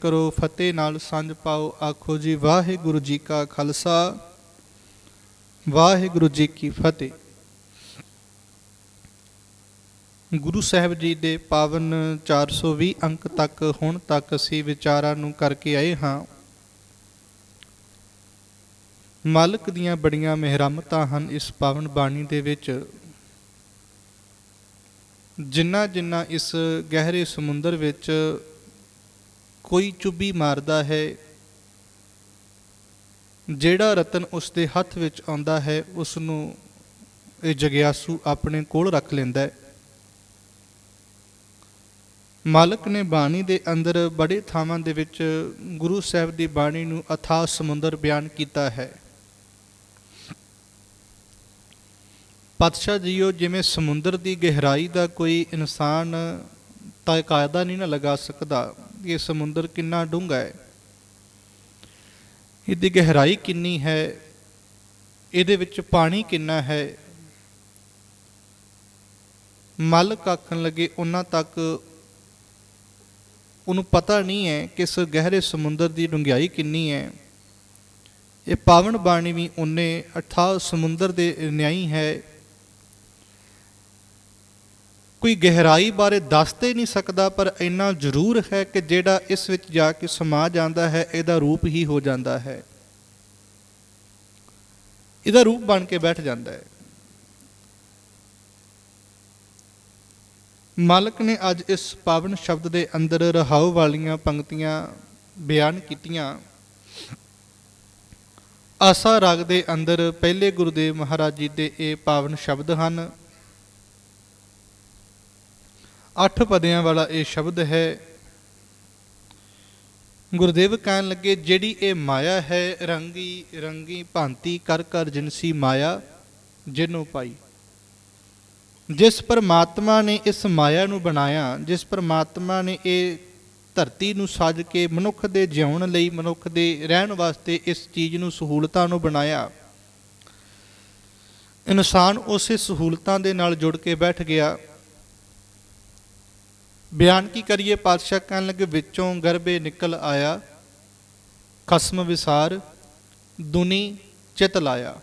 ਕਰੋ ਫਤਿਹ ਨਾਲ ਸੰਜ ਪਾਓ। ਆਖੋ ਜੀ, ਵਾਹਿਗੁਰੂ ਜੀ ਕਾ ਖਾਲਸਾ, ਵਾਹਿਗੁਰੂ ਜੀ ਕੀ ਫਤਿਹ। ਗੁਰੂ ਸਾਹਿਬ ਜੀ ਦੇ ਪਾਵਨ 420 ਅੰਕ ਤੱਕ ਹੁਣ ਤੱਕ ਅਸੀਂ ਵਿਚਾਰਾਂ ਨੂੰ ਕਰਕੇ ਆਏ ਹਾਂ। ਮਾਲਕ ਦੀਆਂ ਬੜੀਆਂ ਮਿਹਰਮਤਾਂ ਹਨ ਇਸ ਪਾਵਨ ਬਾਣੀ ਦੇ ਵਿੱਚ। ਜਿੰਨਾ ਜਿੰਨਾ ਇਸ ਗਹਿਰੇ ਸਮੁੰਦਰ ਵਿੱਚ ਕੋਈ ਚੁੱਭੀ ਮਾਰਦਾ ਹੈ, ਜਿਹੜਾ ਰਤਨ ਉਸ ਦੇ ਹੱਥ ਵਿੱਚ ਆਉਂਦਾ ਹੈ ਉਸ ਨੂੰ ਇਹ ਜਗਿਆਸੂ ਆਪਣੇ ਕੋਲ ਰੱਖ ਲੈਂਦਾ ਹੈ। ਮਾਲਕ ਨੇ ਬਾਣੀ ਦੇ ਅੰਦਰ ਬੜੇ ਥਾਵਾਂ ਦੇ ਵਿੱਚ ਗੁਰੂ ਸਾਹਿਬ ਦੀ ਬਾਣੀ ਨੂੰ ਅਥਾਹ ਸਮੁੰਦਰ ਬਿਆਨ ਕੀਤਾ ਹੈ। ਪਾਤਸ਼ਾਹ ਜੀਓ, ਜਿਵੇਂ ਸਮੁੰਦਰ ਦੀ ਗਹਿਰਾਈ ਦਾ ਕੋਈ ਇਨਸਾਨ ਤਾਂ ਕਾਇਦਾ ਨਹੀਂ ਨਾ ਲਗਾ ਸਕਦਾ ਇਹ ਸਮੁੰਦਰ ਕਿੰਨਾ ਡੂੰਘਾ ਹੈ? ਇਹਦੀ ਗਹਿਰਾਈ ਕਿੰਨੀ ਹੈ? ਇਹਦੇ ਵਿੱਚ ਪਾਣੀ ਕਿੰਨਾ ਹੈ? ਮਾਲਕ ਆਖਣ ਲੱਗੇ ਉਹਨਾਂ ਤੱਕ ਉਹਨੂੰ ਪਤਾ ਨਹੀਂ ਹੈ ਕਿ ਇਸ ਗਹਿਰੇ ਸਮੁੰਦਰ ਦੀ ਡੂੰਘਾਈ ਕਿੰਨੀ ਹੈ। ਇਹ ਪਾਵਨ ਬਾਣੀ ਵੀ ਉਹਨੇ ਅਠਾਹ ਸਮੁੰਦਰ ਦੇ ਨਿਆਈ ਹੈ। ਕੋਈ ਗਹਿਰਾਈ ਬਾਰੇ ਦੱਸ ਤੇ ਨਹੀਂ ਸਕਦਾ, ਪਰ ਇੰਨਾ ਜ਼ਰੂਰ ਹੈ ਕਿ ਜਿਹੜਾ ਇਸ ਵਿੱਚ ਜਾ ਕੇ ਸਮਾ ਜਾਂਦਾ ਹੈ, ਇਹਦਾ ਰੂਪ ਹੀ ਹੋ ਜਾਂਦਾ ਹੈ। ਇਹਦਾ ਰੂਪ ਬਣ ਕੇ ਬੈਠ ਜਾਂਦਾ ਹੈ। ਮਾਲਕ ਨੇ ਅੱਜ ਇਸ ਪਾਵਨ ਸ਼ਬਦ ਦੇ ਅੰਦਰ ਰਹਾਉ ਵਾਲੀਆਂ ਪੰਕਤੀਆਂ ਬਿਆਨ ਕੀਤੀਆਂ। ਆਸਾ ਰਾਗ ਦੇ ਅੰਦਰ ਪਹਿਲੇ ਗੁਰਦੇਵ ਮਹਾਰਾਜ ਜੀ ਦੇ ਇਹ ਪਾਵਨ ਸ਼ਬਦ ਹਨ। ਅੱਠ ਪਦਿਆਂ ਵਾਲਾ ਇਹ ਸ਼ਬਦ ਹੈ। ਗੁਰਦੇਵ ਕਹਿਣ ਲੱਗੇ, ਜਿਹੜੀ ਇਹ ਮਾਇਆ ਹੈ, ਰੰਗੀ ਰੰਗੀ ਭਾਂਤੀ ਕਰ ਕਰ ਜਿਨਸੀ ਮਾਇਆ, ਜਿਨੋਂ ਪਾਈ। ਜਿਸ ਪਰਮਾਤਮਾ ਨੇ ਇਸ ਮਾਇਆ ਨੂੰ ਬਣਾਇਆ, ਜਿਸ ਪਰਮਾਤਮਾ ਨੇ ਇਹ ਧਰਤੀ ਨੂੰ ਸਾਜ ਕੇ ਮਨੁੱਖ ਦੇ ਜਿਉਣ ਲਈ, ਮਨੁੱਖ ਦੇ ਰਹਿਣ ਵਾਸਤੇ ਇਸ ਚੀਜ਼ ਨੂੰ ਸਹੂਲਤਾਂ ਨੂੰ ਬਣਾਇਆ। ਇਨਸਾਨ ਉਸੇ ਸਹੂਲਤਾਂ ਦੇ ਨਾਲ ਜੁੜ ਕੇ ਬੈਠ ਗਿਆ। ਬਿਆਨ ਕੀ ਕਰੀਏ? ਪਾਤਸ਼ਾਹ ਕਹਿਣ ਲੱਗੇ, ਵਿੱਚੋਂ ਗਰਭੇ ਨਿਕਲ ਆਇਆ, ਖਸਮ ਵਿਸਾਰ, ਦੁਨੀ ਚਿਤ ਲਾਇਆ।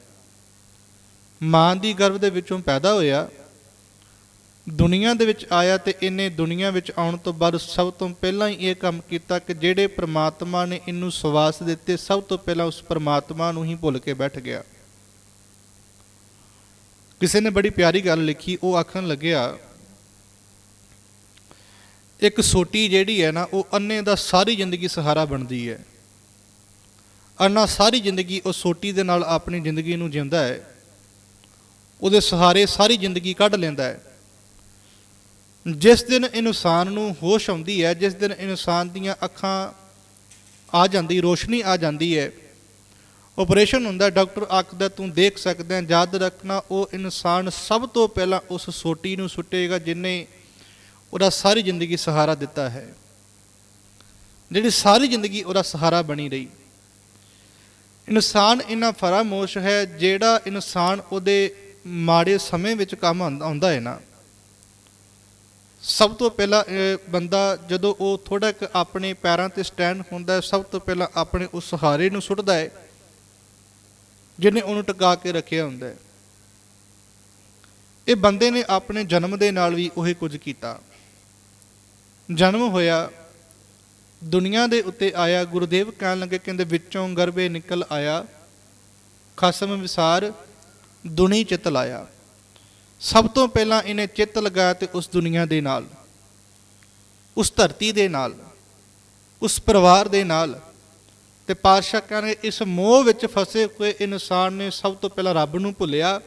ਮਾਂ ਦੀ ਗਰਭ ਦੇ ਵਿੱਚੋਂ ਪੈਦਾ ਹੋਇਆ, ਦੁਨੀਆ ਦੇ ਵਿੱਚ ਆਇਆ ਤੇ ਇਹਨੇ ਦੁਨੀਆ ਵਿੱਚ ਆਉਣ ਤੋਂ ਬਾਅਦ ਸਭ ਤੋਂ ਪਹਿਲਾਂ ਹੀ ਇਹ ਕੰਮ ਕੀਤਾ ਕਿ ਜਿਹੜੇ ਪ੍ਰਮਾਤਮਾ ਨੇ ਇਹਨੂੰ ਸਵਾਸ ਦਿੱਤੇ, ਸਭ ਤੋਂ ਪਹਿਲਾਂ ਉਸ ਪ੍ਰਮਾਤਮਾ ਨੂੰ ਹੀ ਭੁੱਲ ਕੇ ਬੈਠ ਗਿਆ। ਕਿਸੇ ਨੇ ਬੜੀ ਪਿਆਰੀ ਗੱਲ ਲਿਖੀ, ਉਹ ਆਖਣ ਲੱਗਿਆ ਇੱਕ ਸੋਟੀ ਜਿਹੜੀ ਹੈ ਨਾ, ਉਹ ਅੰਨੇ ਦਾ ਸਾਰੀ ਜ਼ਿੰਦਗੀ ਸਹਾਰਾ ਬਣਦੀ ਹੈ। ਅੰਨਾ ਸਾਰੀ ਜ਼ਿੰਦਗੀ ਉਹ ਸੋਟੀ ਦੇ ਨਾਲ ਆਪਣੀ ਜ਼ਿੰਦਗੀ ਨੂੰ ਜਿਉਂਦਾ ਹੈ। ਉਹਦੇ ਸਹਾਰੇ ਸਾਰੀ ਜ਼ਿੰਦਗੀ ਕੱਢ ਲੈਂਦਾ ਹੈ। ਜਿਸ ਦਿਨ ਇਨਸਾਨ ਨੂੰ ਹੋਸ਼ ਆਉਂਦੀ ਹੈ, ਜਿਸ ਦਿਨ ਇਨਸਾਨ ਦੀਆਂ ਅੱਖਾਂ ਆ ਜਾਂਦੀ, ਰੋਸ਼ਨੀ ਆ ਜਾਂਦੀ ਹੈ ਆਪਰੇਸ਼ਨ ਹੁੰਦਾ, ਡਾਕਟਰ ਆਖਦਾ, ਤੂੰ ਦੇਖ ਸਕਦਾ ਯਾਦ ਰੱਖਣਾ, ਉਹ ਇਨਸਾਨ ਸਭ ਤੋਂ ਪਹਿਲਾਂ ਉਸ ਸੋਟੀ ਨੂੰ ਸੁੱਟੇਗਾ, ਜਿਨੇ ਉਹਦਾ ਸਾਰੀ ਜ਼ਿੰਦਗੀ ਸਹਾਰਾ ਦਿੱਤਾ ਹੈ। ਜਿਹੜੀ ਸਾਰੀ ਜ਼ਿੰਦਗੀ ਉਹਦਾ ਸਹਾਰਾ ਬਣੀ ਰਹੀ। ਇਨਸਾਨ ਇਨਾ ਫਰਾਮੋਸ਼ ਹੈ, ਜਿਹੜਾ ਇਨਸਾਨ ਉਹਦੇ ਮਾੜੇ ਸਮੇਂ ਵਿੱਚ ਕੰਮ ਆਉਂਦਾ ਹੈ ਨਾ। ਸਭ ਤੋਂ ਪਹਿਲਾਂ ਬੰਦਾ ਜਦੋਂ ਉਹ ਥੋੜਾ ਇੱਕ ਆਪਣੇ ਪੈਰਾਂ ਤੇ ਸਟੈਂਡ ਹੁੰਦਾ ਸਭ ਤੋਂ ਪਹਿਲਾਂ ਆਪਣੇ ਉਸ ਸਹਾਰੇ ਨੂੰ ਸੁੱਟਦਾ ਹੈ, ਜਿਹਨੇ ਉਹਨੂੰ ਟਿਕਾ ਕੇ ਰੱਖਿਆ ਹੁੰਦਾ ਹੈ। ਇਹ ਬੰਦੇ ਨੇ ਆਪਣੇ ਜਨਮ ਦੇ ਨਾਲ ਵੀ ਉਹੀ ਕੁਝ ਕੀਤਾ। ਜਨਮ ਹੋਇਆ, ਦੁਨੀਆ ਦੇ ਉੱਤੇ ਆਇਆ, ਗੁਰਦੇਵ ਕਹਿਣ ਲੱਗੇ ਕਹਿੰਦੇ ਵਿੱਚੋਂ ਗਰਭੇ ਨਿਕਲ ਆਇਆ, ਖਸਮ ਵਿਸਾਰ ਦੁਨੀ ਚਿਤ ਲਾਇਆ। ਸਭ ਤੋਂ ਪਹਿਲਾਂ ਇਹਨੇ ਚਿੱਤ ਲਗਾਇਆ ਤੇ ਉਸ ਦੁਨੀਆ ਦੇ ਨਾਲ, ਉਸ ਧਰਤੀ ਦੇ ਨਾਲ, ਉਸ ਪਰਿਵਾਰ ਦੇ ਨਾਲ ਤੇ ਪਾਤਸ਼ਾਹ ਕਹਿੰਦੇ ਇਸ ਮੋਹ ਵਿੱਚ ਫਸੇ ਹੋਏ ਇਨਸਾਨ ਨੇ ਸਭ ਤੋਂ ਪਹਿਲਾਂ ਰੱਬ ਨੂੰ ਭੁੱਲਿਆ।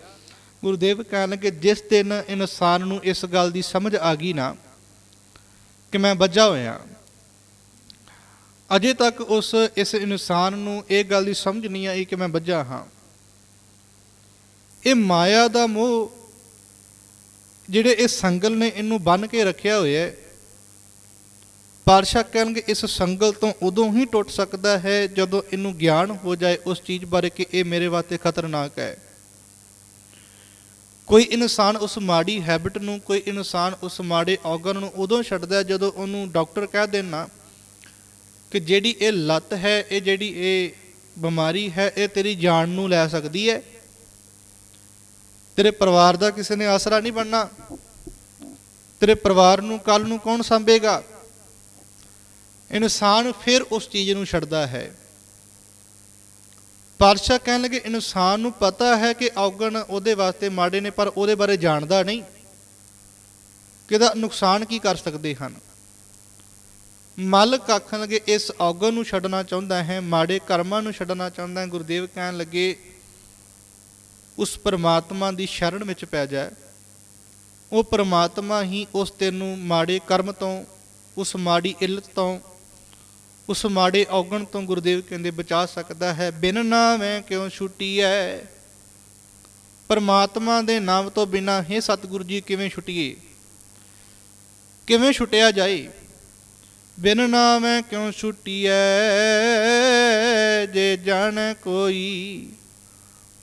ਗੁਰਦੇਵ ਕਹਿਣ ਲੱਗੇ ਜਿਸ ਦਿਨ ਇਨਸਾਨ ਨੂੰ ਇਸ ਗੱਲ ਦੀ ਸਮਝ ਆ ਗਈ ਨਾ ਕਿ ਮੈਂ ਬੱਝਾ ਹੋਇਆ। ਅਜੇ ਤੱਕ ਉਸ, ਇਸ ਇਨਸਾਨ ਨੂੰ ਇਹ ਗੱਲ ਦੀ ਸਮਝ ਨਹੀਂ ਆਈ ਕਿ ਮੈਂ ਬੱਝਾ ਹਾਂ। ਇਹ ਮਾਇਆ ਦਾ ਮੋਹ, ਜਿਹੜੇ ਇਹ ਸੰਗਲ ਨੇ ਇਹਨੂੰ ਬੰਨ ਕੇ ਰੱਖਿਆ ਹੋਇਆ ਹੈ ਪਾਰਸ਼ਾ ਕਹਿਣਗੇ ਇਸ ਸੰਗਲ ਤੋਂ ਉਦੋਂ ਹੀ ਟੁੱਟ ਸਕਦਾ ਹੈ ਜਦੋਂ ਇਹਨੂੰ ਗਿਆਨ ਹੋ ਜਾਏ ਉਸ ਚੀਜ਼ ਬਾਰੇ ਕਿ ਇਹ ਮੇਰੇ ਵਾਸਤੇ ਖਤਰਨਾਕ ਹੈ। ਕੋਈ ਇਨਸਾਨ ਉਸ ਮਾੜੀ ਹੈਬਿਟ ਨੂੰ, ਕੋਈ ਇਨਸਾਨ ਉਸ ਮਾੜੇ ਔਗਣ ਨੂੰ ਉਦੋਂ ਛੱਡਦਾ ਜਦੋਂ ਉਹਨੂੰ ਡਾਕਟਰ ਕਹਿ ਦੇਣਾ ਕਿ ਜਿਹੜੀ ਇਹ ਲੱਤ ਹੈ, ਇਹ ਜਿਹੜੀ ਇਹ ਬਿਮਾਰੀ ਹੈ, ਇਹ ਤੇਰੀ ਜਾਨ ਨੂੰ ਲੈ ਸਕਦੀ ਹੈ। ਤੇਰੇ ਪਰਿਵਾਰ ਦਾ ਕਿਸੇ ਨੇ ਆਸਰਾ ਨਹੀਂ ਬਣਨਾ। ਤੇਰੇ ਪਰਿਵਾਰ ਨੂੰ ਕੱਲ ਨੂੰ ਕੌਣ ਸੰਭੇਗਾ? ਇਨਸਾਨ ਫਿਰ ਉਸ ਚੀਜ਼ ਨੂੰ ਛੱਡਦਾ ਹੈ। ਪਾਤਸ਼ਾਹ ਕਹਿਣ ਲੱਗੇ, ਇਨਸਾਨ ਨੂੰ ਪਤਾ ਹੈ ਕਿ ਔਗਣ ਉਹਦੇ ਵਾਸਤੇ ਮਾੜੇ ਨੇ, ਪਰ ਉਹਦੇ ਬਾਰੇ ਜਾਣਦਾ ਨਹੀਂ। ਕਿਹਦਾ ਨੁਕਸਾਨ ਕੀ ਕਰ ਸਕਦੇ ਹਨ? ਮਾਲਕ ਆਖਣ ਲੱਗੇ, ਇਸ ਔਗਣ ਨੂੰ ਛੱਡਣਾ ਚਾਹੁੰਦਾ ਹੈ, ਮਾੜੇ ਕਰਮਾਂ ਨੂੰ ਛੱਡਣਾ ਚਾਹੁੰਦਾ ਹੈ। ਗੁਰਦੇਵ ਕਹਿਣ ਲੱਗੇ, ਉਸ ਪਰਮਾਤਮਾ ਦੀ ਸ਼ਰਨ ਵਿੱਚ ਪੈ ਜਾਏ ਉਹ ਪਰਮਾਤਮਾ ਹੀ ਉਸ ਤੈਨੂੰ ਮਾੜੇ ਕਰਮ ਤੋਂ, ਉਸ ਮਾੜੀ ਇੱਲਤ ਤੋਂ ਉਸ ਮਾੜੇ ਔਗਣ ਤੋਂ ਗੁਰਦੇਵ ਕਹਿੰਦੇ, ਬਚਾ ਸਕਦਾ ਹੈ। ਬਿਨ ਨਾਮੈ ਕਿਉਂ ਛੁੱਟੀ ਐ ਪਰਮਾਤਮਾ ਦੇ ਨਾਮ ਤੋਂ ਬਿਨਾ ਹੀ ਸਤਿਗੁਰੂ ਜੀ, ਕਿਵੇਂ ਛੁੱਟੀਏ? ਕਿਵੇਂ ਛੁੱਟਿਆ ਜਾਏ? ਬਿਨ ਨਾਮੈ ਕਿਉਂ ਛੁੱਟੀਐ? ਜੇ ਜਾਣ ਕੋਈ।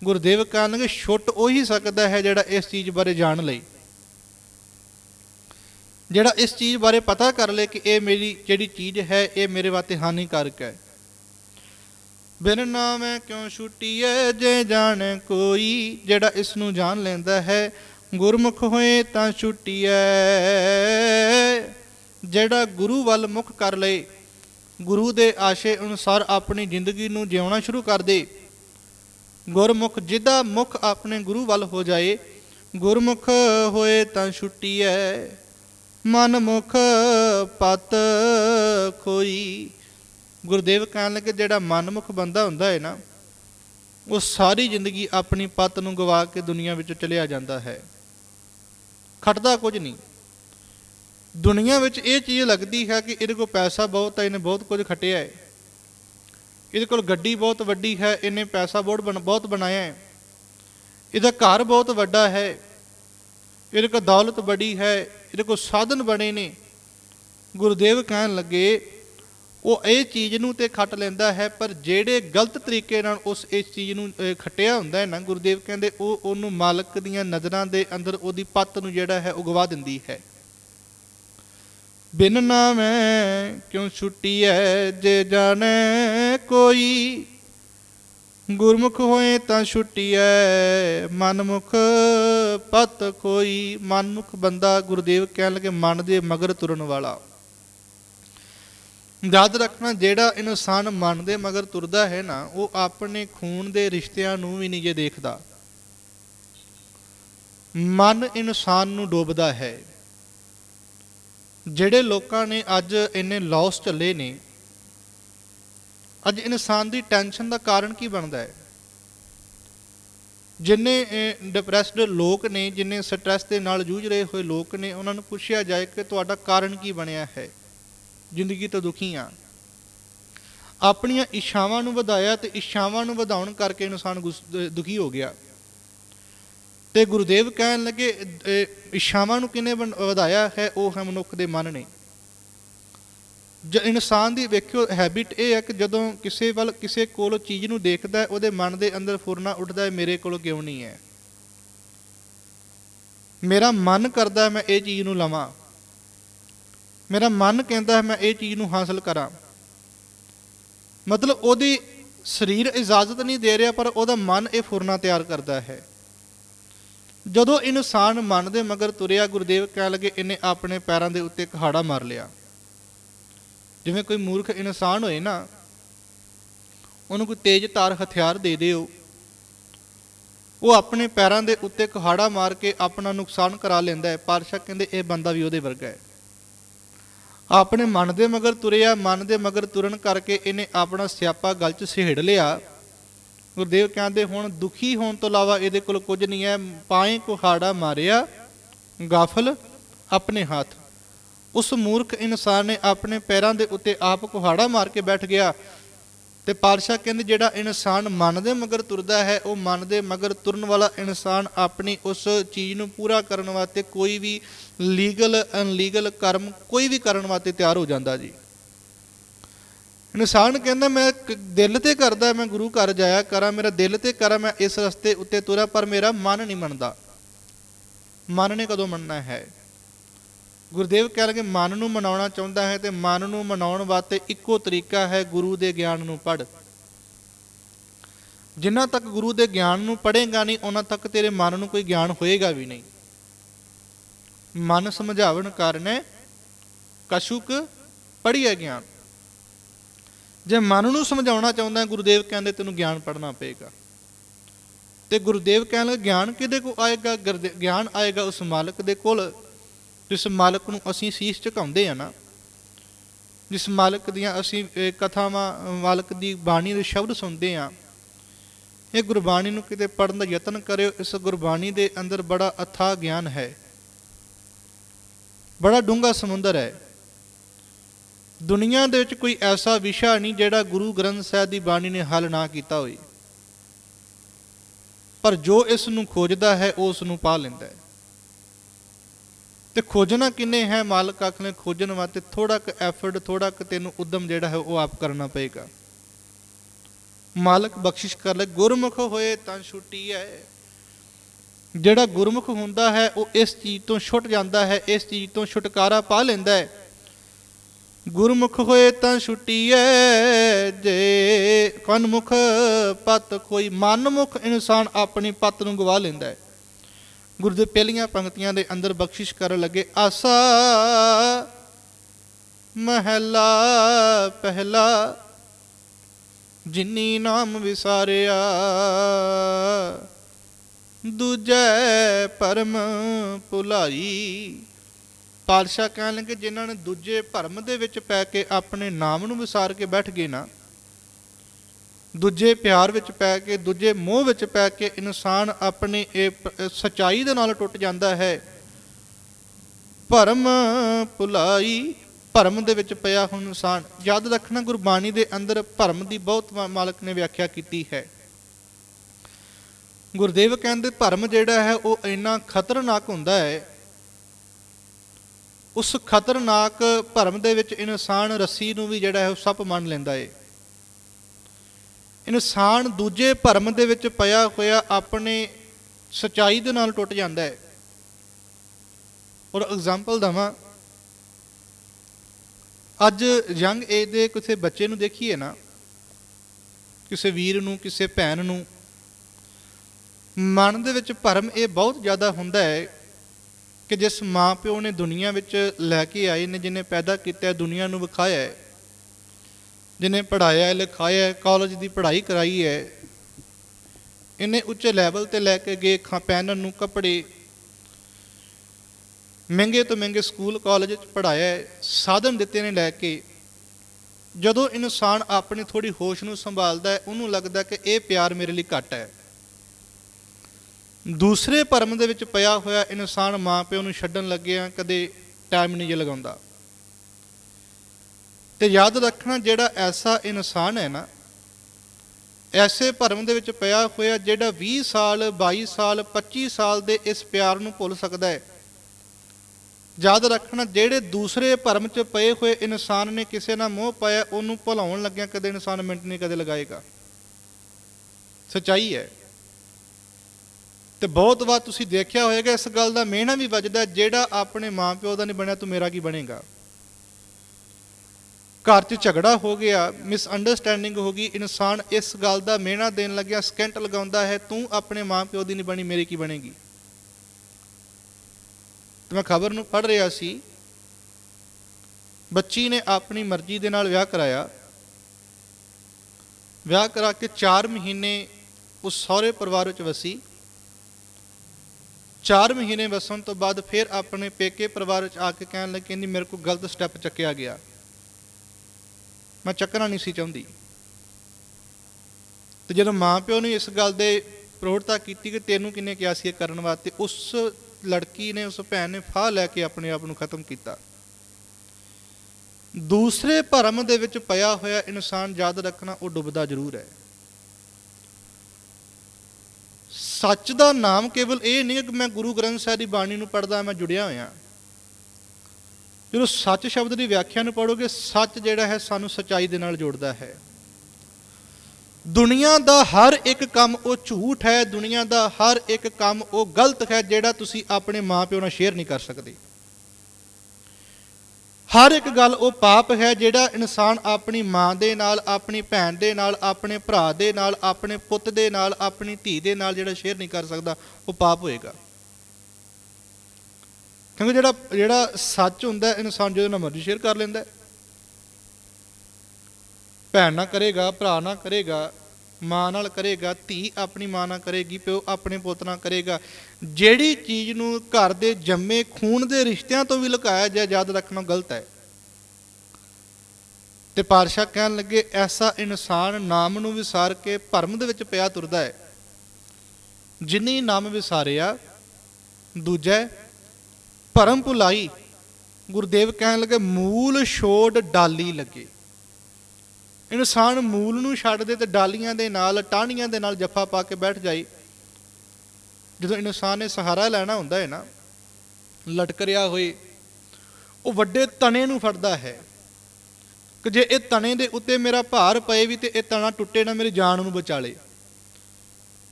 ਗੁਰਦੇਵ ਕਹਿਣਗੇ, ਛੁੱਟ ਉਹੀ ਸਕਦਾ ਹੈ ਜਿਹੜਾ ਇਸ ਚੀਜ਼ ਬਾਰੇ ਜਾਣ ਲਈ। ਜਿਹੜਾ ਇਸ ਚੀਜ਼ ਬਾਰੇ ਪਤਾ ਕਰ ਲੇ ਕਿ ਇਹ ਮੇਰੀ ਜਿਹੜੀ ਚੀਜ਼ ਹੈ, ਇਹ ਮੇਰੇ ਵਾਸਤੇ ਹਾਨੀਕਾਰਕ ਹੈ। ਬਿਨ ਨਾਮੈ ਕਿਉਂ ਛੁੱਟੀਐ ਜੇ ਜਾਣ ਕੋਈ? ਜਿਹੜਾ ਇਸ ਨੂੰ ਜਾਣ ਲੈਂਦਾ ਹੈ, ਗੁਰਮੁਖ ਹੋਏ ਤਾਂ ਛੁੱਟੀਐ। ਜਿਹੜਾ ਗੁਰੂ ਵੱਲ ਮੁਖ ਕਰ ਲਏ ਗੁਰੂ ਦੇ ਆਸ਼ੇ ਅਨੁਸਾਰ ਆਪਣੀ ਜ਼ਿੰਦਗੀ ਨੂੰ ਜਿਉਣਾ ਸ਼ੁਰੂ ਕਰ ਦੇ। ਗੁਰਮੁਖ ਜਿਹਦਾ ਮੁਖ ਆਪਣੇ ਗੁਰੂ ਵੱਲ ਹੋ ਜਾਏ, ਗੁਰਮੁਖ ਹੋਏ ਤਾਂ ਛੁੱਟੀਐ। ਮਨ ਮੁਖ ਪਤ ਖੋਈ। ਗੁਰਦੇਵ ਕਹਿਣ ਲੱਗੇ, ਜਿਹੜਾ ਮਨਮੁਖ ਬੰਦਾ ਹੁੰਦਾ ਹੈ ਨਾ, ਉਹ ਸਾਰੀ ਜ਼ਿੰਦਗੀ ਆਪਣੀ ਪਤ ਨੂੰ ਗਵਾ ਕੇ ਦੁਨੀਆ ਵਿੱਚੋਂ ਚਲਿਆ ਜਾਂਦਾ ਹੈ। ਖਟਦਾ ਕੁਝ ਨਹੀਂ। ਦੁਨੀਆ ਵਿੱਚ ਇਹ ਚੀਜ਼ ਲੱਗਦੀ ਹੈ ਕਿ ਇਹਦੇ ਕੋਲ ਪੈਸਾ ਬਹੁਤ ਹੈ, ਇਹਨੇ ਬਹੁਤ ਕੁਝ ਖਟਿਆ ਹੈ। ਇਹਦੇ ਕੋਲ ਗੱਡੀ ਬਹੁਤ ਵੱਡੀ ਹੈ, ਇਹਨੇ ਪੈਸਾ ਬਹੁਤ ਬਣ- ਬਹੁਤ ਬਣਾਇਆ ਹੈ। ਇਹਦਾ ਘਰ ਬਹੁਤ ਵੱਡਾ ਹੈ। ਇਹਦੇ ਕੋਲ ਦੌਲਤ ਬੜੀ ਹੈ ਇਹਦੇ ਕੋਲ ਸਾਧਨ ਬਣੇ ਨੇ। ਗੁਰਦੇਵ ਕਹਿਣ ਲੱਗੇ ਉਹ ਇਹ ਚੀਜ਼ ਨੂੰ ਤੇ ਖੱਟ ਲੈਂਦਾ ਹੈ ਪਰ ਜਿਹੜੇ ਗਲਤ ਤਰੀਕੇ ਨਾਲ ਉਸ ਇਸ ਚੀਜ਼ ਨੂੰ ਅਹ, ਖੱਟਿਆ ਹੁੰਦਾ ਹੈ ਨਾ ਗੁਰਦੇਵ ਕਹਿੰਦੇ ਉਹ ਉਹਨੂੰ ਮਾਲਕ ਦੀਆਂ ਨਜ਼ਰਾਂ ਦੇ ਅੰਦਰ ਉਹਦੀ ਪੱਤ ਨੂੰ ਜਿਹੜਾ ਹੈ ਉਗਵਾ ਦਿੰਦੀ ਹੈ। ਬਿਨ ਨਾਮੈ ਕਿਉਂ ਛੁੱਟੀ ਹੈ ਜੇ ਜਾਣੈ ਕੋਈ ਗੁਰਮੁਖ ਹੋਏ ਤਾਂ ਛੁੱਟੀਐ, ਮਨਮੁਖ ਪਤ ਕੋਈ। ਮਨਮੁਖ ਬੰਦਾ ਗੁਰਦੇਵ ਕਹਿਣ ਲੱਗੇ, ਮਨ ਦੇ ਮਗਰ ਤੁਰਨ ਵਾਲਾ। ਯਾਦ ਰੱਖਣਾ, ਜਿਹੜਾ ਇਨਸਾਨ ਮਨ ਦੇ ਮਗਰ ਤੁਰਦਾ ਹੈ ਨਾ, ਉਹ ਆਪਣੇ ਖੂਨ ਦੇ ਰਿਸ਼ਤਿਆਂ ਨੂੰ ਵੀ ਨਹੀਂ ਜੇ ਦੇਖਦਾ। ਮਨ ਇਨਸਾਨ ਨੂੰ ਡੋਬਦਾ ਹੈ। ਜਿਹੜੇ ਲੋਕਾਂ ਨੇ ਅੱਜ ਇੰਨੇ ਲਾਸ ਝੱਲੇ ਨੇ ਅੱਜ ਇਨਸਾਨ ਦੀ ਟੈਨਸ਼ਨ ਦਾ ਕਾਰਨ ਕੀ ਬਣਦਾ ਹੈ? ਜਿੰਨੇ ਡਿਪਰੈਸਡ ਲੋਕ ਨੇ, ਜਿੰਨੇ ਸਟ੍ਰੈਸ ਦੇ ਨਾਲ ਜੂਝ ਰਹੇ ਹੋਏ ਲੋਕ ਨੇ, ਉਹਨਾਂ ਨੂੰ ਪੁੱਛਿਆ ਜਾਏ ਕਿ ਤੁਹਾਡਾ ਕਾਰਨ ਕੀ ਬਣਿਆ ਹੈ? ਜ਼ਿੰਦਗੀ ਤੋਂ ਦੁਖੀ ਆ ਆਪਣੀਆਂ ਇੱਛਾਵਾਂ ਨੂੰ ਵਧਾਇਆ ਤੇ ਇੱਛਾਵਾਂ ਨੂੰ ਵਧਾਉਣ ਕਰਕੇ ਇਨਸਾਨ ਗੁੱਸ- ਦੁਖੀ ਹੋ ਗਿਆ। ਤੇ ਗੁਰੂਦੇਵ ਕਹਿਣ ਲੱਗੇ ਇੱਛਾਵਾਂ ਨੂੰ ਕਿਨੇ ਵਧਾਇਆ ਹੈ? ਉਹ ਹੈ ਮਨੁੱਖ ਦੇ ਮਨ ਨੇ। ਇਨਸਾਨ ਦੀ ਵੇਖਿਓ ਹੈਬਿਟ ਇਹ ਹੈ ਕਿ ਜਦੋਂ ਕਿਸੇ ਵੱਲ, ਕਿਸੇ ਕੋਲ ਚੀਜ਼ ਨੂੰ ਦੇਖਦਾ ਹੈ, ਉਹਦੇ ਮਨ ਦੇ ਅੰਦਰ ਫੁਰਨਾ ਉੱਠਦਾ ਹੈ, ਮੇਰੇ ਕੋਲ ਕਿਉਂ ਨਹੀਂ ਹੈ? ਮੇਰਾ ਮਨ ਕਰਦਾ ਮੈਂ ਇਹ ਚੀਜ਼ ਨੂੰ ਲਵਾਂ। ਮੇਰਾ ਮਨ ਕਹਿੰਦਾ ਹੈ, ਮੈਂ ਇਹ ਚੀਜ਼ ਨੂੰ ਹਾਸਲ ਕਰਾਂ। ਮਤਲਬ ਉਹਦੀ ਸਰੀਰ ਇਜਾਜ਼ਤ ਨਹੀਂ ਦੇ ਰਿਹਾ, ਪਰ ਉਹਦਾ ਮਨ ਇਹ ਫੁਰਨਾ ਤਿਆਰ ਕਰਦਾ ਹੈ। ਜਦੋਂ ਇਨਸਾਨ ਮਨ ਦੇ ਮਗਰ ਤੁਰਿਆ, ਗੁਰਦੇਵ ਕਹਿ ਲਗੇ, ਇਹਨੇ ਆਪਣੇ ਪੈਰਾਂ ਦੇ ਉੱਤੇ ਕਹਾੜਾ ਮਾਰ ਲਿਆ। ਜਿਵੇਂ ਕੋਈ ਮੂਰਖ ਇਨਸਾਨ ਹੋਏ ਨਾ, ਉਹਨੂੰ ਕੋਈ ਤੇਜ਼ ਤਾਰ ਹਥਿਆਰ ਦੇ ਦਿਓ। ਉਹ ਆਪਣੇ ਪੈਰਾਂ ਦੇ ਉੱਤੇ ਕੁਹਾੜਾ ਮਾਰ ਕੇ ਆਪਣਾ ਨੁਕਸਾਨ ਕਰਾ ਲੈਂਦਾ ਹੈ। ਪਾਰਸ਼ਾ ਕਹਿੰਦੇ, ਇਹ ਬੰਦਾ ਵੀ ਉਹਦੇ ਵਰਗਾ ਹੈ। ਆਪਣੇ ਮਨ ਦੇ ਮਗਰ ਤੁਰਿਆ, ਮਨ ਦੇ ਮਗਰ ਤੁਰਨ ਕਰਕੇ ਇਹਨੇ ਆਪਣਾ ਸਿਆਪਾ ਗਲ 'ਚ ਸਿਹੜ ਲਿਆ। ਗੁਰਦੇਵ ਕਹਿੰਦੇ, ਹੁਣ ਦੁਖੀ ਹੋਣ ਤੋਂ ਇਲਾਵਾ ਇਹਦੇ ਕੋਲ ਕੁਝ ਨਹੀਂ ਹੈ। ਪਾਏ ਕੁਹਾੜਾ ਮਾਰਿਆ, ਗਾਫਲ ਆਪਣੇ ਹੱਥ। ਉਸ ਮੂਰਖ ਇਨਸਾਨ ਨੇ ਆਪਣੇ ਪੈਰਾਂ ਦੇ ਉੱਤੇ ਆਪ ਕੁਹਾੜਾ ਮਾਰ ਕੇ ਬੈਠ ਗਿਆ ਤੇ ਪਾਤਸ਼ਾਹ ਕਹਿੰਦੇ ਜਿਹੜਾ ਇਨਸਾਨ ਮਨ ਦੇ ਮਗਰ ਤੁਰਦਾ ਹੈ, ਉਹ ਮਨ ਦੇ ਮਗਰ ਤੁਰਨ ਵਾਲਾ ਇਨਸਾਨ ਆਪਣੀ ਉਸ ਚੀਜ਼ ਨੂੰ ਪੂਰਾ ਕਰਨ ਵਾਸਤੇ ਕੋਈ ਵੀ ਲੀਗਲ, ਅਨਲੀਗਲ ਕਰਮ ਕੋਈ ਵੀ ਕਰਨ ਵਾਸਤੇ ਤਿਆਰ ਹੋ ਜਾਂਦਾ ਜੀ। ਇਨਸਾਨ ਕਹਿੰਦਾ, ਮੈਂ ਦਿਲ ਤੇ ਕਰਦਾ, ਮੈਂ ਗੁਰੂ ਘਰ ਜਾਇਆ ਕਰਾਂ, ਮੇਰਾ ਦਿਲ ਤੇ ਕਰਾਂ, ਮੈਂ ਇਸ ਰਸਤੇ ਉੱਤੇ ਤੁਰਾਂ, ਪਰ ਮੇਰਾ ਮਨ ਨਹੀਂ ਮੰਨਦਾ। ਮਨ ਨੇ ਕਦੋਂ ਮੰਨਣਾ ਹੈ? ਗੁਰਦੇਵ ਕਹਿ ਲਗੇ ਮਨ ਨੂੰ ਮਨਾਉਣਾ ਚਾਹੁੰਦਾ ਹੈ ਤੇ ਮਨ ਨੂੰ ਮਨਾਉਣ ਵਾਸਤੇ ਇੱਕੋ ਤਰੀਕਾ ਹੈ ਗੁਰੂ ਦੇ ਗਿਆਨ ਨੂੰ ਪੜ੍ਹ। ਜਿੰਨਾ ਤੱਕ ਗੁਰੂ ਦੇ ਗਿਆਨ ਨੂੰ ਪੜ੍ਹੇਗਾ ਨਹੀਂ ਉਹਨਾਂ ਤੱਕ ਤੇਰੇ ਮਨ ਨੂੰ ਕੋਈ ਗਿਆਨ ਹੋਏਗਾ ਵੀ ਨਹੀਂ। ਮਨ ਸਮਝਾਵਣ ਕਾਰਨੇ ਕਸ਼ੁਕ ਪੜ੍ਹੀਏ ਗਿਆਨ। ਜੇ ਮਨ ਨੂੰ ਸਮਝਾਉਣਾ ਚਾਹੁੰਦਾ ਹੈ, ਗੁਰਦੇਵ ਕਹਿੰਦੇ ਤੈਨੂੰ ਗਿਆਨ ਪੜ੍ਹਨਾ ਪਏਗਾ। ਤੇ ਗੁਰਦੇਵ ਕਹਿਣ ਲੱਗੇ ਗਿਆਨ ਕਿਹਦੇ ਕੋ ਆਏਗਾ? ਗੁਰਦੇ- ਗਿਆਨ ਆਏਗਾ ਉਸ ਮਾਲਕ ਦੇ ਕੋਲ। ਜਿਸ ਮਾਲਕ ਨੂੰ ਅਸੀਂ ਸੀਸ ਝੁਕਾਉਂਦੇ ਆ ਨਾ, ਜਿਸ ਮਾਲਕ ਦੀਆਂ ਅਸੀਂ ਕਥਾਵਾਂ, ਮਾਲਕ ਦੀ ਬਾਣੀ ਦੇ ਸ਼ਬਦ ਸੁਣਦੇ ਆ ਇਹ ਗੁਰਬਾਣੀ ਨੂੰ ਕਿਤੇ ਪੜਨ ਦਾ ਯਤਨ ਕਰਿਓ, ਇਸ ਗੁਰਬਾਣੀ ਦੇ ਅੰਦਰ ਬੜਾ ਅਥਾ ਗਿਆਨ ਹੈ। ਬੜਾ ਡੂੰਘਾ ਸਮੁੰਦਰ ਹੈ। ਦੁਨੀਆ ਦੇ ਵਿੱਚ ਕੋਈ ਐਸਾ ਵਿਸ਼ਾ ਨਹੀਂ ਜਿਹੜਾ ਗੁਰੂ ਗ੍ਰੰਥ ਸਾਹਿਬ ਦੀ ਬਾਣੀ ਨੇ ਹੱਲ ਨਾ ਕੀਤਾ ਹੋਵੇ। ਪਰ ਜੋ ਇਸ ਨੂੰ ਖੋਜਦਾ ਹੈ ਉਹ ਉਸ ਨੂੰ ਪਾ ਲੈਂਦਾ ਹੈ। ਤੇ ਖੋਜਣਾ ਕਿੰਨੇ ਹੈ ਮਾਲਕ ਆਖ ਆਖਲੇ ਖੋਜਣ ਵਾਸਤੇ ਥੋੜਾ ਕੁ ਐਫਰਟ ਥੋੜਾ ਕੁ ਤੈਨੂੰ ਉਦਮ ਜਿਹੜਾ ਹੈ ਉਹ ਆਪ ਕਰਨਾ ਪਏਗਾ। ਮਾਲਕ ਬਖਸ਼ਿਸ਼ ਕਰ ਲੈ, ਗੁਰਮੁਖ ਹੋਏ ਤਾਂ ਛੁੱਟੀ ਹੈ। ਜਿਹੜਾ ਗੁਰਮੁਖ ਹੁੰਦਾ ਹੈ, ਉਹ ਇਸ ਚੀਜ਼ ਤੋਂ ਛੁੱਟ ਜਾਂਦਾ ਹੈ, ਇਸ ਚੀਜ਼ ਤੋਂ ਛੁਟਕਾਰਾ ਪਾ ਲੈਂਦਾ ਹੈ। ਗੁਰਮੁਖ ਹੋਏ ਤਾਂ ਛੁੱਟੀਐ ਜੇ ਕਨਮੁਖ ਪਤ ਕੋਈ ਮਨਮੁਖ ਇਨਸਾਨ ਆਪਣੀ ਪਤ ਨੂੰ ਗਵਾ ਲੈਂਦਾ ਹੈ। ਗੁਰੂ ਦੇ ਪਹਿਲੀਆਂ ਪੰਕਤੀਆਂ ਦੇ ਅੰਦਰ ਬਖਸ਼ਿਸ਼ ਕਰਨ ਲੱਗੇ, ਆਸਾ ਮਹਿਲਾ ਪਹਿਲਾ, ਜਿਨੀ ਨਾਮ ਵਿਸਾਰਿਆ, ਦੂਜੈ ਪਰਮ ਭੁਲਾਈ। ਪਾਤਸ਼ਾਹ ਕਹਿਣ ਲੱਗੇ ਜਿਨ੍ਹਾਂ ਨੇ ਦੂਜੇ ਭਰਮ ਦੇ ਵਿੱਚ ਪੈ ਕੇ ਆਪਣੇ ਨਾਮ ਨੂੰ ਵਿਸਾਰ ਕੇ ਬੈਠ ਗਏ ਨਾ ਦੂਜੇ ਪਿਆਰ ਵਿੱਚ ਪੈ ਕੇ, ਦੂਜੇ ਮੋਹ ਵਿੱਚ ਪੈ ਕੇ ਇਨਸਾਨ ਆਪਣੀ ਇਹ ਪ- ਸਚਾਈ ਦੇ ਨਾਲ ਟੁੱਟ ਜਾਂਦਾ ਹੈ। ਭਰਮ ਭੁਲਾਈ, ਭਰਮ ਦੇ ਵਿੱਚ ਪਿਆ ਹੁਣ ਇਨਸਾਨ। ਯਾਦ ਰੱਖਣਾ, ਗੁਰਬਾਣੀ ਦੇ ਅੰਦਰ ਭਰਮ ਦੀ ਬਹੁਤ ਮਾਲਕ ਨੇ ਵਿਆਖਿਆ ਕੀਤੀ ਹੈ। ਗੁਰਦੇਵ ਕਹਿੰਦੇ, ਭਰਮ ਜਿਹੜਾ ਹੈ, ਉਹ ਇੰਨਾ ਖਤਰਨਾਕ ਹੁੰਦਾ ਹੈ। ਉਸ ਖਤਰਨਾਕ ਭਰਮ ਦੇ ਵਿੱਚ ਇਨਸਾਨ ਰੱਸੀ ਨੂੰ ਵੀ ਜਿਹੜਾ ਹੈ, ਉਹ ਸੱਪ ਮੰਨ ਲੈਂਦਾ ਹੈ ਇਨਸਾਨ ਦੂਜੇ ਭਰਮ ਦੇ ਵਿੱਚ ਪਿਆ ਹੋਇਆ ਆਪਣੇ ਸਚਾਈ ਦੇ ਨਾਲ ਟੁੱਟ ਜਾਂਦਾ ਹੈ। ਔਰ ਐਗਜ਼ਾਮਪਲ ਦਵਾਂ। ਅੱਜ ਯੰਗ ਏਜ ਦੇ ਕਿਸੇ ਬੱਚੇ ਨੂੰ ਦੇਖੀਏ ਨਾ, ਕਿਸੇ ਵੀਰ ਨੂੰ, ਕਿਸੇ ਭੈਣ ਨੂੰ, ਮਨ ਦੇ ਵਿੱਚ ਭਰਮ ਇਹ ਬਹੁਤ ਜ਼ਿਆਦਾ ਹੁੰਦਾ ਹੈ ਕਿ ਜਿਸ ਮਾਂ ਪਿਓ ਨੇ ਦੁਨੀਆ ਵਿੱਚ ਲੈ ਕੇ ਆਏ ਨੇ, ਜਿਹਨੇ ਪੈਦਾ ਕੀਤਾ ਦੁਨੀਆ ਨੂੰ ਵਿਖਾਇਆ ਹੈ ਜਿਹਨੇ ਪੜਾਇਆ ਲਿਖਾਇਆ ਹੈ ਕਾਲਜ ਦੀ ਪੜ੍ਹਾਈ ਕਰਾਈ ਹੈ, ਇਹਨੇ ਉੱਚੇ ਲੈਵਲ ਤੇ ਲੈ ਕੇ ਗਏ ਖਾਂ ਪਹਿਨਣ ਨੂੰ ਕੱਪੜੇ, ਮਹਿੰਗੇ ਤੋਂ ਮਹਿੰਗੇ ਸਕੂਲ ਕਾਲਜ ਵਿੱਚ ਪੜਾਇਆ ਹੈ, ਸਾਧਨ ਦਿੱਤੇ ਨੇ ਲੈ ਕੇ। ਜਦੋਂ ਇਨਸਾਨ ਆਪਣੀ ਥੋੜੀ ਹੋਸ਼ ਨੂੰ ਸੰਭਾਲਦਾ ਹੈ, ਉਹਨੂੰ ਲੱਗਦਾ ਕਿ ਇਹ ਪਿਆਰ ਮੇਰੇ ਲਈ ਘੱਟ ਹੈ। ਦੂਸਰੇ ਭਰਮ ਦੇ ਵਿੱਚ ਪਿਆ ਹੋਇਆ ਇਨਸਾਨ ਮਾਂ ਪਿਓ ਨੂੰ ਛੱਡਣ ਲੱਗਿਆ ਕਦੇ ਟਾਈਮ ਨਹੀਂ ਜੇ ਲਗਾਉਂਦਾ। ਤੇ ਯਾਦ ਰੱਖਣਾ ਜਿਹੜਾ ਐਸਾ ਇਨਸਾਨ ਹੈ ਨਾ, ਐਸੇ ਭਰਮ ਦੇ ਵਿੱਚ ਪਿਆ ਹੋਇਆ ਜਿਹੜਾ 20 ਸਾਲ 22 ਸਾਲ 25 ਸਾਲ ਦੇ ਇਸ ਪਿਆਰ ਨੂੰ ਭੁੱਲ ਸਕਦਾ ਹੈ। ਯਾਦ ਰੱਖਣਾ ਜਿਹੜੇ ਦੂਸਰੇ ਭਰਮ 'ਚ ਪਏ ਹੋਏ ਇਨਸਾਨ ਨੇ ਕਿਸੇ ਨਾਲ ਮੋਹ ਪਾਇਆ, ਉਹਨੂੰ ਭੁਲਾਉਣ ਲੱਗਿਆ ਕਦੇ ਇਨਸਾਨ ਮਿੰਟ ਨਹੀਂ ਕਦੇ ਲਗਾਏਗਾ। ਸਚਾਈ ਹੈ। ਤੇ ਬਹੁਤ ਵਾਰ ਤੁਸੀਂ ਦੇਖਿਆ ਹੋਵੇਗਾ ਇਸ ਗੱਲ ਦਾ ਮਿਹਣਾ ਵੀ ਵੱਜਦਾ ਜਿਹੜਾ ਆਪਣੇ ਮਾਪਿਓ ਦਾ ਨਹੀਂ ਬਣਿਆ, ਤੂੰ ਮੇਰਾ ਕੀ ਬਣੇਗਾ? ਘਰ 'ਚ ਝਗੜਾ ਹੋ ਗਿਆ ਮਿਸਅੰਡਰਸਟੈਂਡਿੰਗ ਹੋ ਗਈ, ਇਨਸਾਨ ਇਸ ਗੱਲ ਦਾ ਮਿਹਣਾ ਦੇਣ ਲੱਗਿਆ ਸਕੈਂਟ ਲਗਾਉਂਦਾ ਹੈ, ਤੂੰ ਆਪਣੇ ਮਾਪਿਓ ਦੀ ਨਹੀਂ ਬਣੀ, ਮੇਰੀ ਕੀ ਬਣੇਗੀ? ਤੇ ਮੈਂ ਖਬਰ ਨੂੰ ਪੜ੍ਹ ਰਿਹਾ ਸੀ। ਬੱਚੀ ਨੇ ਆਪਣੀ ਮਰਜ਼ੀ ਦੇ ਨਾਲ ਵਿਆਹ ਕਰਾਇਆ। ਵਿਆਹ ਕਰਾ ਕੇ 4 ਮਹੀਨੇ ਉਸ ਸਹੁਰੇ ਪਰਿਵਾਰ ਵਿੱਚ ਵਸੀ। 4 ਮਹੀਨੇ ਵਸਣ ਤੋਂ ਬਾਅਦ ਫਿਰ ਆਪਣੇ ਪੇਕੇ ਪਰਿਵਾਰ ਵਿੱਚ ਆ ਕੇ ਕਹਿਣ ਲੱਗੀ ਕਹਿੰਦੀ ਮੇਰੇ ਕੋਲ ਗਲਤ ਸਟੈਪ ਚੱਕਿਆ ਗਿਆ। ਮੈਂ ਚੱਕਣਾ ਨਹੀਂ ਸੀ ਚਾਹੁੰਦੀ। ਤੇ ਜਦੋਂ ਮਾਂ ਪਿਓ ਨੇ ਇਸ ਗੱਲ ਦੇ ਪ੍ਰੋੜਤਾ ਕੀਤੀ ਕਿ ਤੈਨੂੰ ਕਿੰਨੇ ਕਿਹਾ ਸੀ ਇਹ ਕਰਨ ਵਾਸਤੇ, ਉਸ ਲੜਕੀ ਨੇ, ਉਸ ਭੈਣ ਨੇ ਫਾਹ ਲੈ ਕੇ ਆਪਣੇ ਆਪ ਨੂੰ ਖਤਮ ਕੀਤਾ। ਦੂਸਰੇ ਭਰਮ ਦੇ ਵਿੱਚ ਪਿਆ ਹੋਇਆ ਇਨਸਾਨ ਯਾਦ ਰੱਖਣਾ, ਉਹ ਡੁੱਬਦਾ ਜ਼ਰੂਰ ਹੈ। ਸੱਚ ਦਾ ਨਾਮ ਕੇਵਲ ਇਹ ਨਹੀਂ ਹੈ ਕਿ ਮੈਂ ਗੁਰੂ ਗ੍ਰੰਥ ਸਾਹਿਬ ਦੀ ਬਾਣੀ ਨੂੰ ਪੜ੍ਹਦਾ ਮੈਂ ਜੁੜਿਆ ਹੋਇਆ ਜਦੋਂ ਸੱਚ ਸ਼ਬਦ ਦੀ ਵਿਆਖਿਆ ਨੂੰ ਪੜੋਗੇ ਸੱਚ ਜਿਹੜਾ ਹੈ ਸਾਨੂੰ ਸਚਾਈ ਦੇ ਨਾਲ ਜੋੜਦਾ ਹੈ। ਦੁਨੀਆ ਦਾ ਹਰ ਇੱਕ ਕੰਮ ਉਹ ਝੂਠ ਹੈ, ਦੁਨੀਆ ਦਾ ਹਰ ਇੱਕ ਕੰਮ ਉਹ ਗਲਤ ਹੈ, ਜਿਹੜਾ ਤੁਸੀਂ ਆਪਣੇ ਮਾਪਿਓ ਨਾਲ ਸ਼ੇਅਰ ਨਹੀਂ ਕਰ ਸਕਦੇ। ਹਰ ਇੱਕ ਗੱਲ ਉਹ ਪਾਪ ਹੈ, ਜਿਹੜਾ ਇਨਸਾਨ ਆਪਣੀ ਮਾਂ ਦੇ ਨਾਲ, ਆਪਣੀ ਭੈਣ ਦੇ ਨਾਲ, ਆਪਣੇ ਭਰਾ ਦੇ ਨਾਲ, ਆਪਣੇ ਪੁੱਤ ਦੇ ਨਾਲ, ਆਪਣੀ ਧੀ ਦੇ ਨਾਲ ਜਿਹੜਾ ਸ਼ੇਅਰ ਨਹੀਂ ਕਰ ਸਕਦਾ, ਉਹ ਪਾਪ ਹੋਏਗਾ। ਕਿਉਂਕਿ ਜਿਹੜਾ ਜਿਹੜਾ ਸੱਚ ਹੁੰਦਾ ਇਨਸਾਨ ਜਿਹਦੇ ਨਾਲ ਮਰਜ਼ੀ ਸ਼ੇਅਰ ਕਰ ਲੈਂਦਾ ਭੈਣ ਨਾਲ ਕਰੇਗਾ, ਭਰਾ ਨਾਲ ਕਰੇਗਾ, ਮਾਂ ਨਾਲ ਕਰੇਗਾ, ਧੀ ਆਪਣੀ ਮਾਂ ਨਾਲ ਕਰੇਗੀ, ਪਿਓ ਆਪਣੇ ਪੁੱਤ ਨਾਲ ਕਰੇਗਾ। ਜਿਹੜੀ ਚੀਜ਼ ਨੂੰ ਘਰ ਦੇ ਜੰਮੇ ਖੂਨ ਦੇ ਰਿਸ਼ਤਿਆਂ ਤੋਂ ਵੀ ਲੁਕਾਇਆ ਜਾਂ ਯਾਦ ਰੱਖਣਾ ਗਲਤ ਹੈ। ਤੇ ਪਾਤਸ਼ਾਹ ਕਹਿਣ ਲੱਗੇ, ਐਸਾ ਇਨਸਾਨ ਨਾਮ ਨੂੰ ਵਿਸਾਰ ਕੇ ਭਰਮ ਦੇ ਵਿੱਚ ਪਿਆ ਤੁਰਦਾ ਹੈ। ਜਿਨੀ ਨਾਮ ਵਿਸਾਰਿਆ, ਦੂਜਾ ਭਰਮ ਭੁਲਾਈ। ਗੁਰਦੇਵ ਕਹਿਣ ਲੱਗੇ, ਮੂਲ ਛੋੜ ਡਾਲੀ ਲੱਗੇ। ਇਨਸਾਨ ਮੂਲ ਨੂੰ ਛੱਡ ਦੇ ਤੇ ਡਾਲੀਆਂ ਦੇ ਨਾਲ, ਟਾਹਣੀਆਂ ਦੇ ਨਾਲ ਜੱਫਾ ਪਾ ਕੇ ਬੈਠ ਜਾਈ ਜਦੋਂ ਇਨਸਾਨ ਨੇ ਸਹਾਰਾ ਲੈਣਾ ਹੁੰਦਾ ਹੈ ਨਾ, ਲਟਕਰਿਆ ਰਿਹਾ ਹੋਏ, ਉਹ ਵੱਡੇ ਤਣੇ ਨੂੰ ਫੜਦਾ ਹੈ ਕਿ ਜੇ ਇਹ ਤਣੇ ਦੇ ਉੱਤੇ ਮੇਰਾ ਭਾਰ ਪਏ ਵੀ ਤੇ ਇਹ ਤਣਾ ਟੁੱਟੇ ਨਾ, ਮੇਰੀ ਜਾਨ ਨੂੰ ਬਚਾਲੇ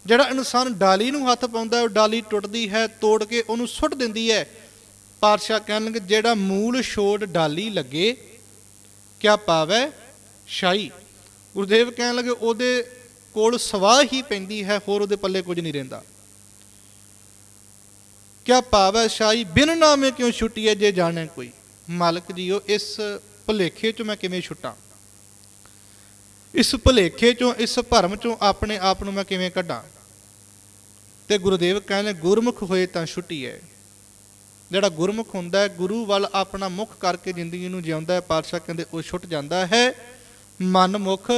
ਜਿਹੜਾ ਇਨਸਾਨ ਡਾਲੀ ਨੂੰ ਹੱਥ ਪਾਉਂਦਾ ਉਹ ਡਾਲੀ ਟੁੱਟਦੀ ਹੈ, ਤੋੜ ਕੇ ਉਹਨੂੰ ਸੁੱਟ ਦਿੰਦੀ ਹੈ। ਪਾਤਸ਼ਾਹ ਕਹਿਣਗੇ, ਜਿਹੜਾ ਮੂਲ ਛੋੜ ਡਾਲੀ ਲੱਗੇ, ਕਿਆ ਪਾਵੈ? ਸ਼ਾਹੀ ਗੁਰਦੇਵ ਕਹਿਣ ਲੱਗੇ, ਉਹਦੇ ਕੋਲ ਸਵਾਹ ਹੀ ਪੈਂਦੀ ਹੈ, ਹੋਰ ਉਹਦੇ ਪੱਲੇ ਕੁਝ ਨਹੀਂ ਰਹਿੰਦਾ। ਕਿਆ ਪਾਵੈ ਸ਼ਾਹੀ ਬਿਨ ਨਾਮੇ ਕਿਉਂ ਛੁੱਟੀਏ ਜੇ ਜਾਣੇ ਕੋਈ? ਮਾਲਕ ਜੀਓ, ਇਸ ਭੁਲੇਖੇ ਚੋਂ ਮੈਂ ਕਿਵੇਂ ਛੁੱਟਾਂ? ਇਸ ਭੁਲੇਖੇ ਚੋਂ, ਇਸ ਭਰਮ ਚੋਂ ਆਪਣੇ ਆਪ ਨੂੰ ਮੈਂ ਕਿਵੇਂ ਕੱਢਾਂ? ਤੇ ਗੁਰਦੇਵ ਕਹਿੰਦੇ ਗੁਰਮੁਖ ਹੋਏ ਤਾਂ ਛੁੱਟੀ ਹੈ ਜਿਹੜਾ ਗੁਰਮੁਖ ਹੁੰਦਾ ਹੈ, ਗੁਰੂ ਵੱਲ ਆਪਣਾ ਮੁਖ ਕਰਕੇ ਜ਼ਿੰਦਗੀ ਨੂੰ ਜਿਉਂਦਾ ਹੈ, ਪਾਤਸ਼ਾਹ ਕਹਿੰਦੇ ਉਹ ਛੁੱਟ ਜਾਂਦਾ ਹੈ। ਮਨਮੁਖ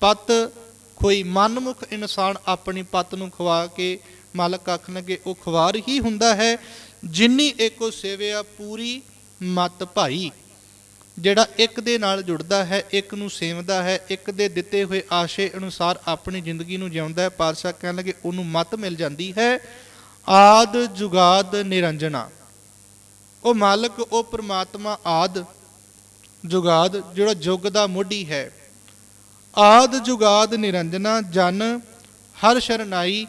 ਪਤ, ਕੋਈ ਮਨਮੁਖ ਇਨਸਾਨ ਆਪਣੀ ਪਤ ਨੂੰ ਖਵਾ ਕੇ ਮਾਲਕ ਆਖਣਗੇ ਉਹ ਖਵਾਰ ਹੀ ਹੁੰਦਾ ਹੈ। ਜਿਨੀ ਏਕੋ ਸੇਵਿਆ ਪੂਰੀ ਮਤ ਭਾਈ। ਜਿਹੜਾ ਇੱਕ ਦੇ ਨਾਲ ਜੁੜਦਾ ਹੈ, ਇੱਕ ਨੂੰ ਸੇਵਦਾ ਹੈ, ਇੱਕ ਦੇ ਦਿੱਤੇ ਹੋਏ ਆਸ਼ੇ ਅਨੁਸਾਰ ਆਪਣੀ ਜ਼ਿੰਦਗੀ ਨੂੰ ਜਿਉਂਦਾ ਹੈ, ਪਾਤਸ਼ਾਹ ਕਹਿਣ ਲੱਗੇ, ਉਹਨੂੰ ਮਤ ਮਿਲ ਜਾਂਦੀ ਹੈ। ਆਦ ਜੁਗਾਦ ਨਿਰੰਜਨਾ। ਉਹ ਮਾਲਕ, ਉਹ ਪ੍ਰਮਾਤਮਾ ਆਦ ਜੁਗਾਦ, ਜਿਹੜਾ ਜੁਗ ਦਾ ਮੋਢੀ ਹੈ। ਆਦ ਜੁਗਾਦ ਨਿਰੰਜਨਾ, ਜਨ ਹਰ ਸ਼ਰਨਾਈ।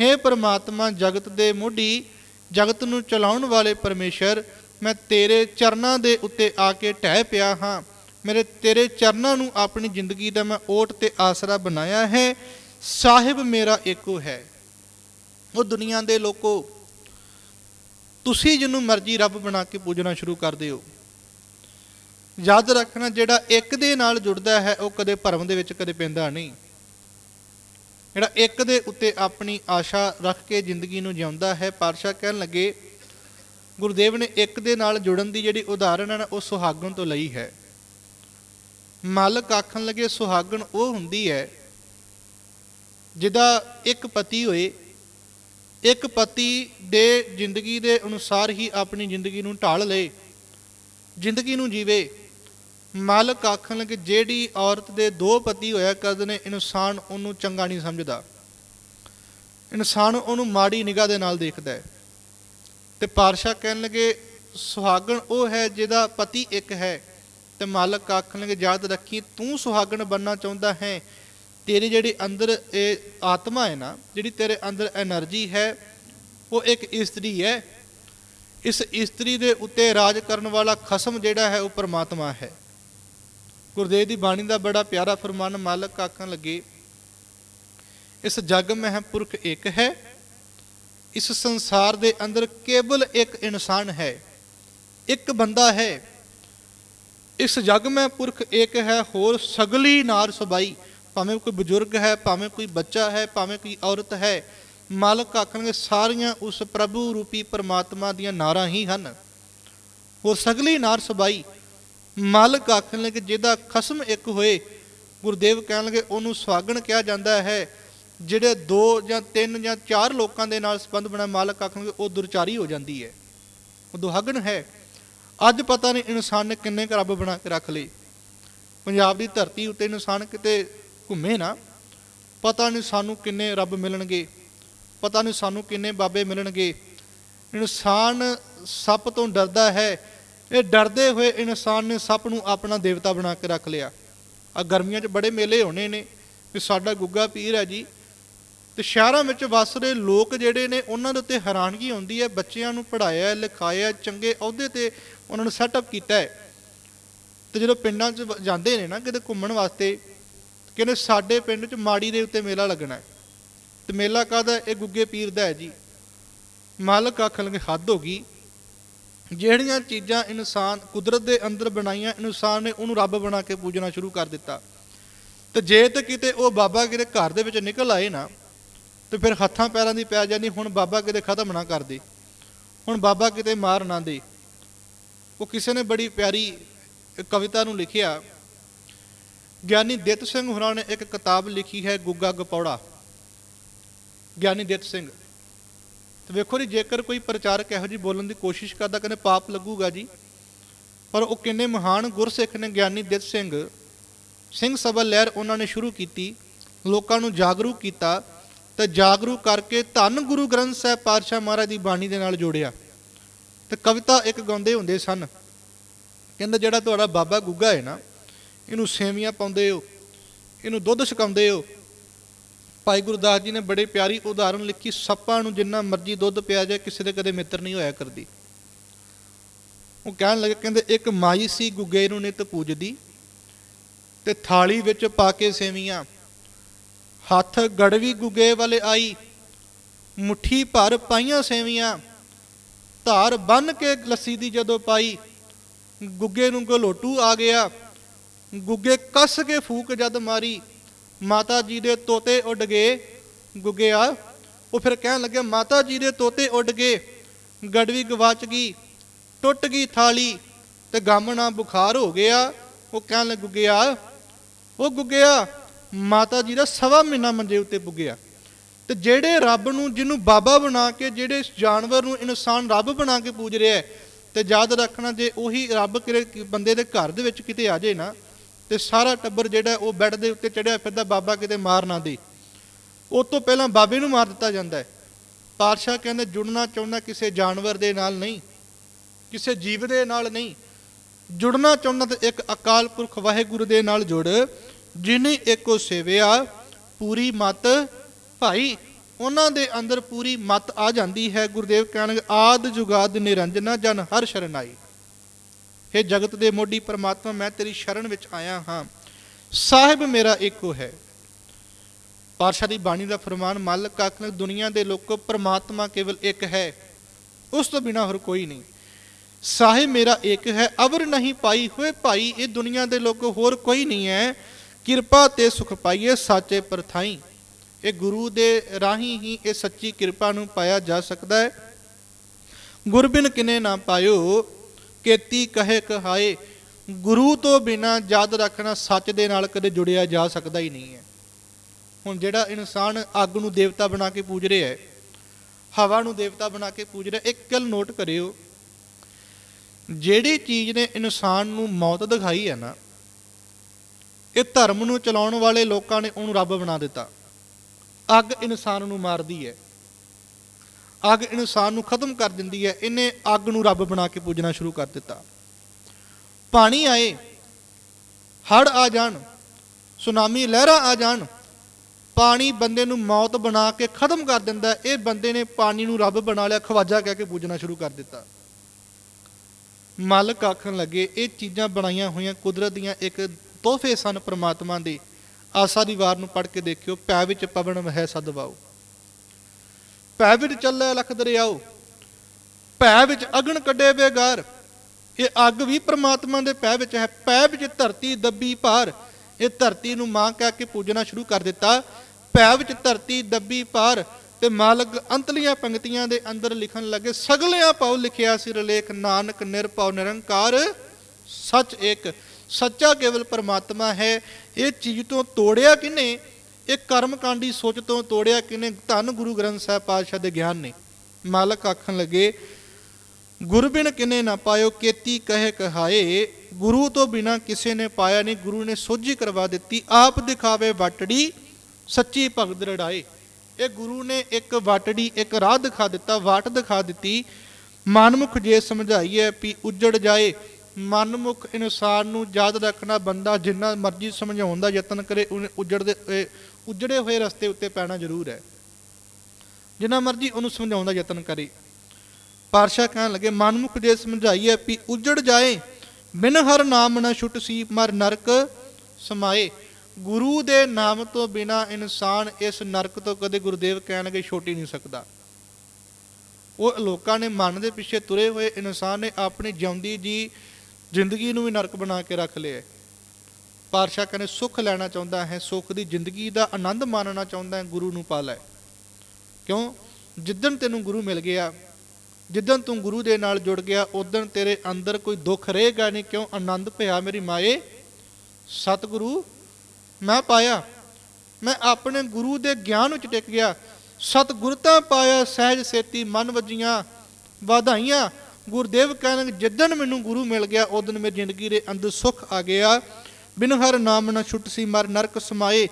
ਹੈ ਪ੍ਰਮਾਤਮਾ, ਜਗਤ ਦੇ ਮੋਢੀ, ਜਗਤ ਨੂੰ ਚਲਾਉਣ ਵਾਲੇ ਪਰਮੇਸ਼ਰ, ਮੈਂ ਤੇਰੇ ਚਰਨਾਂ ਦੇ ਉੱਤੇ ਆ ਕੇ ਟਹਿ ਪਿਆ ਹਾਂ। ਮੇਰੇ ਤੇਰੇ ਚਰਨਾਂ ਨੂੰ ਆਪਣੀ ਜ਼ਿੰਦਗੀ ਦਾ ਮੈਂ ਓਟ ਤੇ ਆਸਰਾ ਬਣਾਇਆ ਹੈ। ਸਾਹਿਬ ਮੇਰਾ ਏਕੋ ਹੈ। ਉਹ ਦੁਨੀਆ ਦੇ ਲੋਕੋ ਤੁਸੀਂ ਜਿਹਨੂੰ ਮਰਜ਼ੀ ਰੱਬ ਬਣਾ ਕੇ ਪੂਜਣਾ ਸ਼ੁਰੂ ਕਰ ਦਿਓ। ਯਾਦ ਰੱਖਣਾ ਜਿਹੜਾ ਇੱਕ ਦੇ ਨਾਲ ਜੁੜਦਾ ਹੈ, ਉਹ ਕਦੇ ਭਰਮ ਦੇ ਵਿੱਚ ਕਦੇ ਪੈਂਦਾ ਨਹੀਂ। ਜਿਹੜਾ ਇੱਕ ਦੇ ਉੱਤੇ ਆਪਣੀ ਆਸ਼ਾ ਰੱਖ ਕੇ ਜ਼ਿੰਦਗੀ ਨੂੰ ਜਿਉਂਦਾ ਹੈ, ਪਾਤਸ਼ਾਹ ਕਹਿਣ ਲੱਗੇ, ਗੁਰਦੇਵ ਨੇ ਇੱਕ ਦੇ ਨਾਲ ਜੁੜਨ ਦੀ ਜਿਹੜੀ ਉਦਾਹਰਣ ਹੈ ਨਾ, ਉਹ ਸੁਹਾਗਣ ਤੋਂ ਲਈ ਹੈ। ਮਾਲਕ ਆਖਣ ਲੱਗੇ, ਸੁਹਾਗਣ ਉਹ ਹੁੰਦੀ ਹੈ, ਜਿਹਦਾ ਇੱਕ ਪਤੀ ਹੋਏ ਇੱਕ ਪਤੀ ਦੇ ਜ਼ਿੰਦਗੀ ਦੇ ਅਨੁਸਾਰ ਹੀ ਆਪਣੀ ਜ਼ਿੰਦਗੀ ਨੂੰ ਢਾਲ ਲਏ ਜ਼ਿੰਦਗੀ ਨੂੰ ਜੀਵੇ। ਮਾਲਕ ਆਖਣ ਲੱਗੇ, ਜਿਹੜੀ ਔਰਤ ਦੇ ਦੋ ਪਤੀ ਹੋਇਆ ਕਰਦੇ ਨੇ, ਇਨਸਾਨ ਉਹਨੂੰ ਚੰਗਾ ਨਹੀਂ ਸਮਝਦਾ। ਇਨਸਾਨ ਉਹਨੂੰ ਮਾੜੀ ਨਿਗਾਹ ਦੇ ਨਾਲ ਦੇਖਦਾ ਹੈ। ਤੇ ਪਾਰਸ਼ਾ ਕਹਿਣ ਲੱਗੇ, ਸੁਹਾਗਣ ਉਹ ਹੈ ਜਿਹਦਾ ਪਤੀ ਇੱਕ ਹੈ। ਤੇ ਮਾਲਕ ਆਖਣ ਲੱਗੇ, ਯਾਦ ਰੱਖੀ, ਤੂੰ ਸੁਹਾਗਣ ਬੰਨਾ ਚਾਹੁੰਦਾ ਹੈ ਤੇਰੇ ਜਿਹੜੇ ਅੰਦਰ ਇਹ ਆਤਮਾ ਹੈ ਨਾ, ਜਿਹੜੀ ਤੇਰੇ ਅੰਦਰ એનર્ਜੀ ਹੈ, ਉਹ ਇੱਕ ਇਸਤਰੀ ਹੈ। ਇਸ ਇਸਤਰੀ ਦੇ ਉੱਤੇ ਰਾਜ ਕਰਨ ਵਾਲਾ ਖਸਮ ਜਿਹੜਾ ਹੈ, ਉਹ ਪਰਮਾਤਮਾ ਹੈ। ਗੁਰਦੇਵ ਦੀ ਬਾਣੀ ਦਾ ਬੜਾ ਪਿਆਰਾ ਫਰਮਾਨ, ਮਾਲਕ ਆਖਣ ਲੱਗੇ, ਇਸ ਜਗ ਮਹਿ ਪੁਰਖ ਇੱਕ ਹੈ। ਇਸ ਸੰਸਾਰ ਦੇ ਅੰਦਰ ਕੇਵਲ ਇੱਕ ਇਨਸਾਨ ਹੈ। ਇੱਕ ਬੰਦਾ ਹੈ। ਇਸ ਜਗ ਮਹਿ ਪੁਰਖ ਇੱਕ ਹੈ, ਹੋਰ ਸਗਲੀ ਨਾਰ ਸਬਾਈ। ਭਾਵੇਂ ਕੋਈ ਬਜ਼ੁਰਗ ਹੈ, ਭਾਵੇਂ ਕੋਈ ਬੱਚਾ ਹੈ, ਭਾਵੇਂ ਕੋਈ ਔਰਤ ਹੈ, ਮਾਲਕ ਆਖਣਗੇ, ਸਾਰੀਆਂ ਉਸ ਪ੍ਰਭੂ ਰੂਪੀ ਪਰਮਾਤਮਾ ਦੀਆਂ ਨਾਰਾਂ ਹੀ ਹਨ। ਹੋਰ ਸਗਲੀ ਨਾਰ ਸਬਾਈ, ਮਾਲਕ ਆਖਣ ਲੱਗੇ ਜਿਹਦਾ ਖਸਮ ਇੱਕ ਹੋਏ, ਗੁਰਦੇਵ ਕਹਿਣ ਲੱਗੇ ਉਹਨੂੰ ਸਵਾਗਣ ਕਿਹਾ ਜਾਂਦਾ ਹੈ, ਜਿਹੜੇ ਦੋ ਜਾਂ ਤਿੰਨ ਜਾਂ ਚਾਰ ਲੋਕਾਂ ਦੇ ਨਾਲ ਸੰਬੰਧ ਬਣਾ ਮਾਲਕ ਆਖਣਗੇ, ਉਹ ਦੁਰਚਾਰੀ ਹੋ ਜਾਂਦੀ ਹੈ। ਉਹ ਦੁਹਾਗਣ ਹੈ। ਅੱਜ ਪਤਾ ਨਹੀਂ ਇਨਸਾਨ ਨੇ ਕਿੰਨੇ ਕੁ ਰੱਬ ਬਣਾ ਕੇ ਰੱਖ ਲਏ। ਪੰਜਾਬ ਦੀ ਧਰਤੀ ਉੱਤੇ ਇਨਸਾਨ ਕਿਤੇ ਘੁੰਮੇ ਨਾ, ਪਤਾ ਨਹੀਂ ਸਾਨੂੰ ਕਿੰਨੇ ਰੱਬ ਮਿਲਣਗੇ, ਪਤਾ ਨਹੀਂ ਸਾਨੂੰ ਕਿੰਨੇ ਬਾਬੇ ਮਿਲਣਗੇ। ਇਨਸਾਨ ਸੱਪ ਤੋਂ ਡਰਦਾ ਹੈ, ਇਹ ਡਰਦੇ ਹੋਏ ਇਨਸਾਨ ਨੇ ਸੱਪ ਨੂੰ ਆਪਣਾ ਦੇਵਤਾ ਬਣਾ ਕੇ ਰੱਖ ਲਿਆ। ਆ ਗਰਮੀਆਂ 'ਚ ਬੜੇ ਮੇਲੇ ਹੋਣੇ ਨੇ ਵੀ ਸਾਡਾ ਗੁੱਗਾ ਪੀਰ ਹੈ ਜੀ। ਤੇ ਸ਼ਹਿਰਾਂ ਵਿੱਚ ਵੱਸ ਰਹੇ ਲੋਕ ਜਿਹੜੇ ਨੇ, ਉਹਨਾਂ ਦੇ ਉੱਤੇ ਹੈਰਾਨਗੀ ਹੁੰਦੀ ਹੈ, ਬੱਚਿਆਂ ਨੂੰ ਪੜਾਇਆ ਲਿਖਾਇਆ, ਚੰਗੇ ਅਹੁਦੇ ਤੇ ਉਹਨਾਂ ਨੂੰ ਸੈਟਅਪ ਕੀਤਾ ਹੈ। ਤੇ ਜਦੋਂ ਪਿੰਡਾਂ 'ਚ ਵ- ਜਾਂਦੇ ਨੇ ਨਾ ਕਿਤੇ ਘੁੰਮਣ ਵਾਸਤੇ ਕਹਿੰਦੇ ਸਾਡੇ ਪਿੰਡ 'ਚ ਮਾੜੀ ਦੇ ਉੱਤੇ ਮੇਲਾ ਲੱਗਣਾ ਹੈ। ਤੇ ਮੇਲਾ ਕਾਹਦਾ ਇਹ ਗੁੱਗੇ ਪੀਰ ਦਾ ਹੈ ਜੀ। ਮਾਲਕ ਆਖਣ ਹੱਦ ਹੋ ਗਈ। ਜਿਹੜੀਆਂ ਚੀਜ਼ਾਂ ਇਨਸਾਨ ਕੁਦਰਤ ਦੇ ਅੰਦਰ ਬਣਾਈਆਂ, ਇਨਸਾਨ ਨੇ ਉਹਨੂੰ ਰੱਬ ਬਣਾ ਕੇ ਪੂਜਣਾ ਸ਼ੁਰੂ ਕਰ ਦਿੱਤਾ। ਤੇ ਜੇ ਤੇ ਕਿਤੇ ਉਹ ਬਾਬਾ ਕਿਤੇ ਘਰ ਦੇ ਵਿੱਚ ਨਿਕਲ ਆਏ ਨਾ, ਤੇ ਫਿਰ ਹੱਥਾਂ ਪੈਰਾਂ ਦੀ ਪੈ ਜਾਂਦੀ, ਹੁਣ ਬਾਬਾ ਕਿਤੇ ਖਤਮ ਨਾ ਕਰ ਦੇ। ਹੁਣ ਬਾਬਾ ਕਿਤੇ ਮਾਰ ਨਾ ਦੇ। ਉਹ ਕਿਸੇ ਨੇ ਬੜੀ ਪਿਆਰੀ ਕਵਿਤਾ ਨੂੰ ਲਿਖਿਆ ਗਿਆਨੀ ਦਿੱਤ ਸਿੰਘ ਹੋਰਾਂ ਨੇ ਇੱਕ ਕਿਤਾਬ ਲਿਖੀ ਹੈ ਗੁੱਗਾ ਗਪੌੜਾ। ਗਿਆਨੀ ਦਿੱਤ ਸਿੰਘ। ਤੇ ਵੇਖੋ ਜੀ, ਜੇਕਰ ਕੋਈ ਪ੍ਰਚਾਰਕ ਇਹੋ ਜੀ ਬੋਲਣ ਦੀ ਕੋਸ਼ਿਸ਼ ਕਰਦਾ, ਕਹਿੰਦੇ ਪਾਪ ਲੱਗੂਗਾ ਜੀ। ਪਰ ਉਹ ਕਿੰਨੇ ਮਹਾਨ ਗੁਰਸਿੱਖ ਨੇ ਗਿਆਨੀ ਦਿੱਤ ਸਿੰਘ। ਸਿੰਘ ਸਭਾ ਲਹਿਰ ਉਹਨਾਂ ਨੇ ਸ਼ੁਰੂ ਕੀਤੀ, ਲੋਕਾਂ ਨੂੰ ਜਾਗਰੂਕ ਕੀਤਾ ਤੇ ਜਾਗਰੂਕ ਕਰਕੇ ਧੰਨ ਗੁਰੂ ਗ੍ਰੰਥ ਸਾਹਿਬ ਪਾਤਸ਼ਾਹ ਮਹਾਰਾਜ ਦੀ ਬਾਣੀ ਦੇ ਨਾਲ ਜੋੜਿਆ। ਤੇ ਕਵਿਤਾ ਇੱਕ ਗਾਉਂਦੇ ਹੁੰਦੇ ਸਨ। ਕਹਿੰਦਾ, ਜਿਹੜਾ ਤੁਹਾਡਾ ਬਾਬਾ ਗੁੱਗਾ ਹੈ ਨਾ ਇਹਨੂੰ ਸੇਵੀਆਂ ਪਾਉਂਦੇ ਹੋ, ਇਹਨੂੰ ਦੁੱਧ ਛਕਾਉਂਦੇ ਹੋ। ਭਾਈ ਗੁਰਦਾਸ ਜੀ ਨੇ ਬੜੇ ਪਿਆਰੀ ਉਦਾਹਰਣ ਲਿਖੀ, ਸੱਪਾਂ ਨੂੰ ਜਿੰਨਾ ਮਰਜ਼ੀ ਦੁੱਧ ਪਿਆ ਜਾਏ, ਕਿਸੇ ਦੇ ਕਦੇ ਮਿੱਤਰ ਨਹੀਂ ਹੋਇਆ ਕਰਦੀ। ਉਹ ਕਹਿਣ ਲੱਗੇ, ਕਹਿੰਦੇ, ਇੱਕ ਮਾਈ ਸੀ ਗੁੱਗੇ ਨੂੰ ਨਿਤ ਪੂਜਦੀ ਤੇ ਥਾਲੀ ਵਿੱਚ ਪਾ ਕੇ ਸੇਵੀਆਂ। ਹੱਥ ਗੜਵੀ ਗੁੱਗੇ ਵਾਲੇ ਆਈ, ਮੁਠੀ ਭਰ ਪਾਈਆਂ ਸੇਵੀਆਂ। ਧਾਰ ਬੰਨ ਕੇ ਲੱਸੀ ਦੀ ਜਦੋਂ ਪਾਈ, ਗੁੱਗੇ ਨੂੰ ਗਲੋਟੂ ਆ ਗਿਆ। ਗੁੱਗੇ ਕੱਸ ਕੇ ਫੂਕ ਜਦ ਮਾਰੀ। ਮਾਤਾ ਜੀ ਦੇ ਤੋਤੇ ਉੱਡ ਗਏ। ਗੁੱਗਿਆ ਉਹ ਫਿਰ ਕਹਿਣ ਲੱਗਿਆ ਮਾਤਾ ਜੀ ਦੇ ਤੋਤੇ ਉੱਡ ਗਏ। ਗੜਵੀ ਗਵਾਚ ਗਈ, ਟੁੱਟ ਗਈ ਥਾਲੀ ਤੇ ਗਾਮਣਾ ਬੁਖਾਰ ਹੋ ਗਿਆ। ਉਹ ਕਹਿਣ ਲੱਗ ਗੁੱਗਿਆ ਉਹ ਗੁੱਗਿਆ ਮਾਤਾ ਜੀ ਦਾ ਸਵਾ ਮਹੀਨਾ ਮੰਜੇ ਉੱਤੇ ਪੁੱਗਿਆ। ਤੇ ਜਿਹੜੇ ਰੱਬ ਨੂੰ, ਜਿਹਨੂੰ ਬਾਬਾ ਬਣਾ ਕੇ, ਜਿਹੜੇ ਇਸ ਜਾਨਵਰ ਨੂੰ ਇਨਸਾਨ ਰੱਬ ਬਣਾ ਕੇ ਪੂਜ ਰਿਹਾ ਹੈ, ਤੇ ਯਾਦ ਰੱਖਣਾ ਜੇ ਉਹੀ ਰੱਬ ਕਿਤੇ ਬੰਦੇ ਦੇ ਘਰ ਦੇ ਵਿੱਚ ਕਿਤੇ ਆ ਜਾਏ ਨਾ ਤੇ ਸਾਰਾ ਟੱਬਰ ਜਿਹੜਾ ਉਹ ਬੈੱਡ ਦੇ ਉੱਤੇ ਚੜਿਆ ਫਿਰਦਾ ਬਾਬਾ ਕਿਤੇ ਮਾਰ ਨਾ ਦੇ। ਉਹ ਤੋਂ ਪਹਿਲਾਂ ਬਾਬੇ ਨੂੰ ਮਾਰ ਦਿੱਤਾ ਜਾਂਦਾ ਹੈ। ਪਾਤਸ਼ਾਹ ਕਹਿੰਦੇ, ਜੁੜਨਾ ਚਾਹੁੰਦਾ ਕਿਸੇ ਜਾਨਵਰ ਦੇ ਨਾਲ ਨਹੀਂ, ਕਿਸੇ ਜੀਵ ਦੇ ਨਾਲ ਨਹੀਂ। ਜੁੜਨਾ ਚਾਹੁੰਦਾ ਤਾਂ ਇੱਕ ਅਕਾਲ ਪੁਰਖ ਵਾਹਿਗੁਰੂ ਦੇ ਨਾਲ ਜੁੜ ਜਿਨੇ ਇੱਕੋ ਸੇਵਿਆ ਪੂਰੀ ਮਤ ਭਾਈ। ਉਹਨਾਂ ਦੇ ਅੰਦਰ ਪੂਰੀ ਮਤ ਆ ਜਾਂਦੀ ਹੈ। ਗੁਰਦੇਵ ਕਹਿਣਗੇ, ਆਦ ਜੁਗਾਦ ਨਿਰੰਜਨਾ ਜਨ ਹਰ ਸ਼ਰਨਾਈ। हे ਜਗਤ ਦੇ ਮੋਢੀ ਪਰਮਾਤਮਾ, ਮੈਂ ਤੇਰੀ ਸ਼ਰਨ ਵਿੱਚ ਆਇਆ ਹਾਂ। ਸਾਹਿਬ ਮੇਰਾ ਇੱਕੋ ਹੈ। ਪਾਤਸ਼ਾਹ ਦੀ ਬਾਣੀ ਦਾ ਫਰਮਾਨ, ਮਾਲਕ ਆਖਣ ਦੁਨੀਆ ਦੇ ਲੋਕੋ ਪਰਮਾਤਮਾ ਕੇਵਲ ਇੱਕ ਹੈ। ਉਸ ਤੋਂ ਬਿਨਾ ਹੋਰ ਕੋਈ ਨਹੀਂ। ਸਾਹਿਬ ਮੇਰਾ ਇੱਕ ਹੈ, ਅਵਰ ਨਹੀਂ ਪਾਈ ਹੋਏ ਭਾਈ, ਇਹ ਦੁਨੀਆ ਦੇ ਲੋਕ ਹੋਰ ਕੋਈ ਨਹੀਂ ਹੈ। ਕਿਰਪਾ ਤੇ ਸੁਖ ਪਾਈਏ ਸਾਚੇ ਪਰਥਾਈ। ਇਹ ਗੁਰੂ ਦੇ ਰਾਹੀਂ ਹੀ ਇਹ ਸੱਚੀ ਕਿਰਪਾ ਨੂੰ ਪਾਇਆ ਜਾ ਸਕਦਾ ਹੈ। ਗੁਰਬਿਨ ਕਿਨੇ ਨਾ ਪਾਇਓ ਕੇਤੀ ਕਹੇ ਕਹਾਏ, ਗੁਰੂ ਤੋਂ ਬਿਨਾ ਯਾਦ ਰੱਖਣਾ ਸੱਚ ਦੇ ਨਾਲ ਕਦੇ ਜੁੜਿਆ ਜਾ ਸਕਦਾ ਹੀ ਨਹੀਂ ਹੈ। ਹੁਣ ਜਿਹੜਾ ਇਨਸਾਨ ਅੱਗ ਨੂੰ ਦੇਵਤਾ ਬਣਾ ਕੇ ਪੂਜ ਰਿਹਾ ਹੈ, ਹਵਾ ਨੂੰ ਦੇਵਤਾ ਬਣਾ ਕੇ ਪੂਜ ਰਿਹਾ, ਇੱਕ ਗੱਲ ਨੋਟ ਕਰਿਓ, ਜਿਹੜੀ ਚੀਜ਼ ਨੇ ਇਨਸਾਨ ਨੂੰ ਮੌਤ ਦਿਖਾਈ ਹੈ ਨਾ, ਇਹ ਧਰਮ ਨੂੰ ਚਲਾਉਣ ਵਾਲੇ ਲੋਕਾਂ ਨੇ ਉਹਨੂੰ ਰੱਬ ਬਣਾ ਦਿੱਤਾ। ਅੱਗ ਇਨਸਾਨ ਨੂੰ ਮਾਰਦੀ ਹੈ। ਅੱਗ ਇਨਸਾਨ ਨੂੰ ਖਤਮ ਕਰ ਦਿੰਦੀ ਹੈ। ਇਹਨੇ ਅੱਗ ਨੂੰ ਰੱਬ ਬਣਾ ਕੇ ਪੂਜਣਾ ਸ਼ੁਰੂ ਕਰ ਦਿੱਤਾ। ਪਾਣੀ ਆਏ ਹੜ ਆ ਜਾਣ, ਸੁਨਾਮੀ ਲਹਿਰਾਂ ਆ ਜਾਣ, ਪਾਣੀ ਬੰਦੇ ਨੂੰ ਮੌਤ ਬਣਾ ਕੇ ਖਤਮ ਕਰ ਦਿੰਦਾ ਇਹ ਬੰਦੇ ਨੇ ਪਾਣੀ ਨੂੰ ਰੱਬ ਬਣਾ ਲਿਆ, ਖਵਾਜਾ ਕਹਿ ਕੇ ਪੂਜਣਾ ਸ਼ੁਰੂ ਕਰ ਦਿੱਤਾ। ਮਾਲਕ ਆਖਣ ਲੱਗੇ, ਇਹ ਚੀਜ਼ਾਂ ਬਣਾਈਆਂ ਹੋਈਆਂ ਕੁਦਰਤ ਦੀਆਂ ਇੱਕ ਤੋਹਫੇ ਸਨ ਪ੍ਰਮਾਤਮਾ ਦੇ। ਆਸਾ ਦੀ ਵਾਰ ਨੂੰ ਪੜ੍ਹ ਕੇ ਦੇਖਿਓ ਪੈ ਵਿੱਚ ਪਵਨ ਵਹਿ ਸਦਵਾਓ ਪੈ ਵਿੱਚ ਚੱਲੇ ਲਖ ਦਰਿਆਓ, ਭੈ ਵਿੱਚ ਅਗਨ ਕੱਢੇ ਬੇਗਾਰ ਇਹ ਅੱਗ ਵੀ ਪ੍ਰਮਾਤਮਾ ਦੇ ਪੈ ਵਿੱਚ ਹੈ। ਪੈ ਵਿੱਚ ਧਰਤੀ ਦੱਬੀ ਭਾਰ। ਇਹ ਧਰਤੀ ਨੂੰ ਮਾਂ ਕਹਿ ਕੇ ਪੂਜਣਾ ਸ਼ੁਰੂ ਕਰ ਦਿੱਤਾ। ਭੈ ਵਿੱਚ ਧਰਤੀ ਦੱਬੀ ਭਾਰ ਤੇ ਮਾਲਕ ਅੰਤਲੀਆਂ ਪੰਕਤੀਆਂ ਦੇ ਅੰਦਰ ਲਿਖਣ ਲੱਗੇ, ਸਗਲਿਆਂ ਪਾਉ ਲਿਖਿਆ ਸੀ ਰਲੇਖ ਨਾਨਕ ਨਿਰਭਉ ਨਿਰੰਕਾਰ, ਸੱਚ ਇੱਕ ਸੱਚਾ ਕੇਵਲ ਪਰਮਾਤਮਾ ਹੈ। ਇਹ ਚੀਜ਼ ਤੋਂ ਤੋੜਿਆ ਕਿਨੇ ਇਹ ਕਰਮਕਾਂਡੀ ਸੋਚ ਤੋਂ ਤੋੜਿਆ ਕਿਨੇ? ਧੰਨ ਗੁਰੂ ਗ੍ਰੰਥ ਸਾਹਿਬ ਪਾਤਸ਼ਾਹ ਦੇ ਗਿਆਨ ਨੇ। ਮਾਲਕ ਆਖਣ ਲੱਗੇ ਗੁਰਬਿਨ ਕਿਨੇ ਨਾ ਪਾਇਓ, ਕੇਤੀ ਕਹੇ ਕਹਾਏ, ਗੁਰੂ ਤੋਂ ਬਿਨਾ ਕਿਸੇ ਨੇ ਪਾਇਆ ਨਹੀਂ, ਗੁਰੂ ਨੇ ਸੋਝੀ ਕਰਵਾ ਦਿੱਤੀ, ਆਪ ਦਿਖਾਵੇ ਵਟੜੀ, ਸੱਚੀ ਭਗਤ ਰੜਾਏ। ਇਹ ਗੁਰੂ ਨੇ ਇੱਕ ਵਟੜੀ, ਇੱਕ ਰਾਹ ਦਿਖਾ ਦਿੱਤਾ, ਵਾਟ ਦਿਖਾ ਦਿੱਤੀ। ਮਨਮੁਖ ਜੇ ਸਮਝਾਈਏ ਵੀ ਉੱਜੜ ਜਾਏ, ਮਨਮੁਖ ਇਨਸਾਨ ਨੂੰ ਯਾਦ ਰੱਖਣਾ ਬੰਦਾ ਜਿੰਨਾ ਮਰਜ਼ੀ ਸਮਝਾਉਣ ਦਾ ਯਤਨ ਕਰੇ ਉਹਨੇ ਉੱਜੜਦੇ ਇਹ ਉੱਜੜੇ ਹੋਏ ਰਸਤੇ ਉੱਤੇ ਪੈਣਾ ਜ਼ਰੂਰ ਹੈ। ਜਿੰਨਾ ਮਰਜ਼ੀ ਉਹਨੂੰ ਸਮਝਾਉਣ ਦਾ ਯਤਨ ਕਰੇ। ਪਾਰਸ਼ਾ ਕਹਿਣ ਲੱਗੇ, ਮਨਮੁਖ ਜੇ ਸਮਝਾਈਏ ਵੀ ਉਜੜ ਜਾਏ, ਬਿਨ ਹਰ ਨਾਮ ਨਾ ਛੁੱਟ ਸੀ, ਮਰ ਨਰਕ ਸਮਾਏ। ਗੁਰੂ ਦੇ ਨਾਮ ਤੋਂ ਬਿਨਾ ਇਨਸਾਨ ਇਸ ਨਰਕ ਤੋਂ ਕਦੇ ਗੁਰਦੇਵ ਕਹਿਣਗੇ ਛੁੱਟ ਨਹੀਂ ਸਕਦਾ। ਉਹ ਲੋਕਾਂ ਨੇ ਮਨ ਦੇ ਪਿੱਛੇ ਤੁਰੇ ਹੋਏ ਇਨਸਾਨ ਨੇ ਆਪਣੀ ਜਿਉਂਦੀ ਜੀ, ਜ਼ਿੰਦਗੀ ਨੂੰ ਵੀ ਨਰਕ ਬਣਾ ਕੇ ਰੱਖ ਲਿਆ ਪਾਤਸ਼ਾਹ ਕਹਿੰਦੇ, ਸੁੱਖ ਲੈਣਾ ਚਾਹੁੰਦਾ ਹੈ, ਸੁੱਖ ਦੀ ਜ਼ਿੰਦਗੀ ਦਾ ਆਨੰਦ ਮਾਣਨਾ ਚਾਹੁੰਦਾ ਹੈ, ਗੁਰੂ ਨੂੰ ਪਾ ਲੈ ਕਿਉਂ? ਜਿੱਦਣ ਤੈਨੂੰ ਗੁਰੂ ਮਿਲ ਗਿਆ, ਜਿੱਦਣ ਤੂੰ ਗੁਰੂ ਦੇ ਨਾਲ ਜੁੜ ਗਿਆ ਉਦੋਂ ਤੇਰੇ ਅੰਦਰ ਕੋਈ ਦੁੱਖ ਰਹੇਗਾ ਨਹੀਂ। ਕਿਉਂ? ਆਨੰਦ ਭਿਆ ਮੇਰੀ ਮਾਏ। ਸਤਿਗੁਰੂ, ਮੈਂ ਪਾਇਆ। ਮੈਂ ਆਪਣੇ ਗੁਰੂ ਦੇ ਗਿਆਨ ਵਿੱਚ ਟਿਕ ਗਿਆ। ਸਤਿਗੁਰਤਾ ਪਾਇਆ, ਸਹਿਜ ਸੇਤੀ, ਮਨ ਵਜੀਆਂ ਵਧਾਈਆਂ। ਗੁਰਦੇਵ ਕਹਿਣ ਜਿੱਦਣ ਮੈਨੂੰ ਗੁਰੂ ਮਿਲ ਗਿਆ ਉਦੋਂ ਮੇਰੀ ਜ਼ਿੰਦਗੀ ਦੇ ਅੰਦਰ ਸੁੱਖ ਆ ਗਿਆ। ਬਿਨ ਹਰ ਨਾਮ ਨਾ ਛੁੱਟ ਸੀ ਮਰ ਨਰਕ ਸਮਾਏ,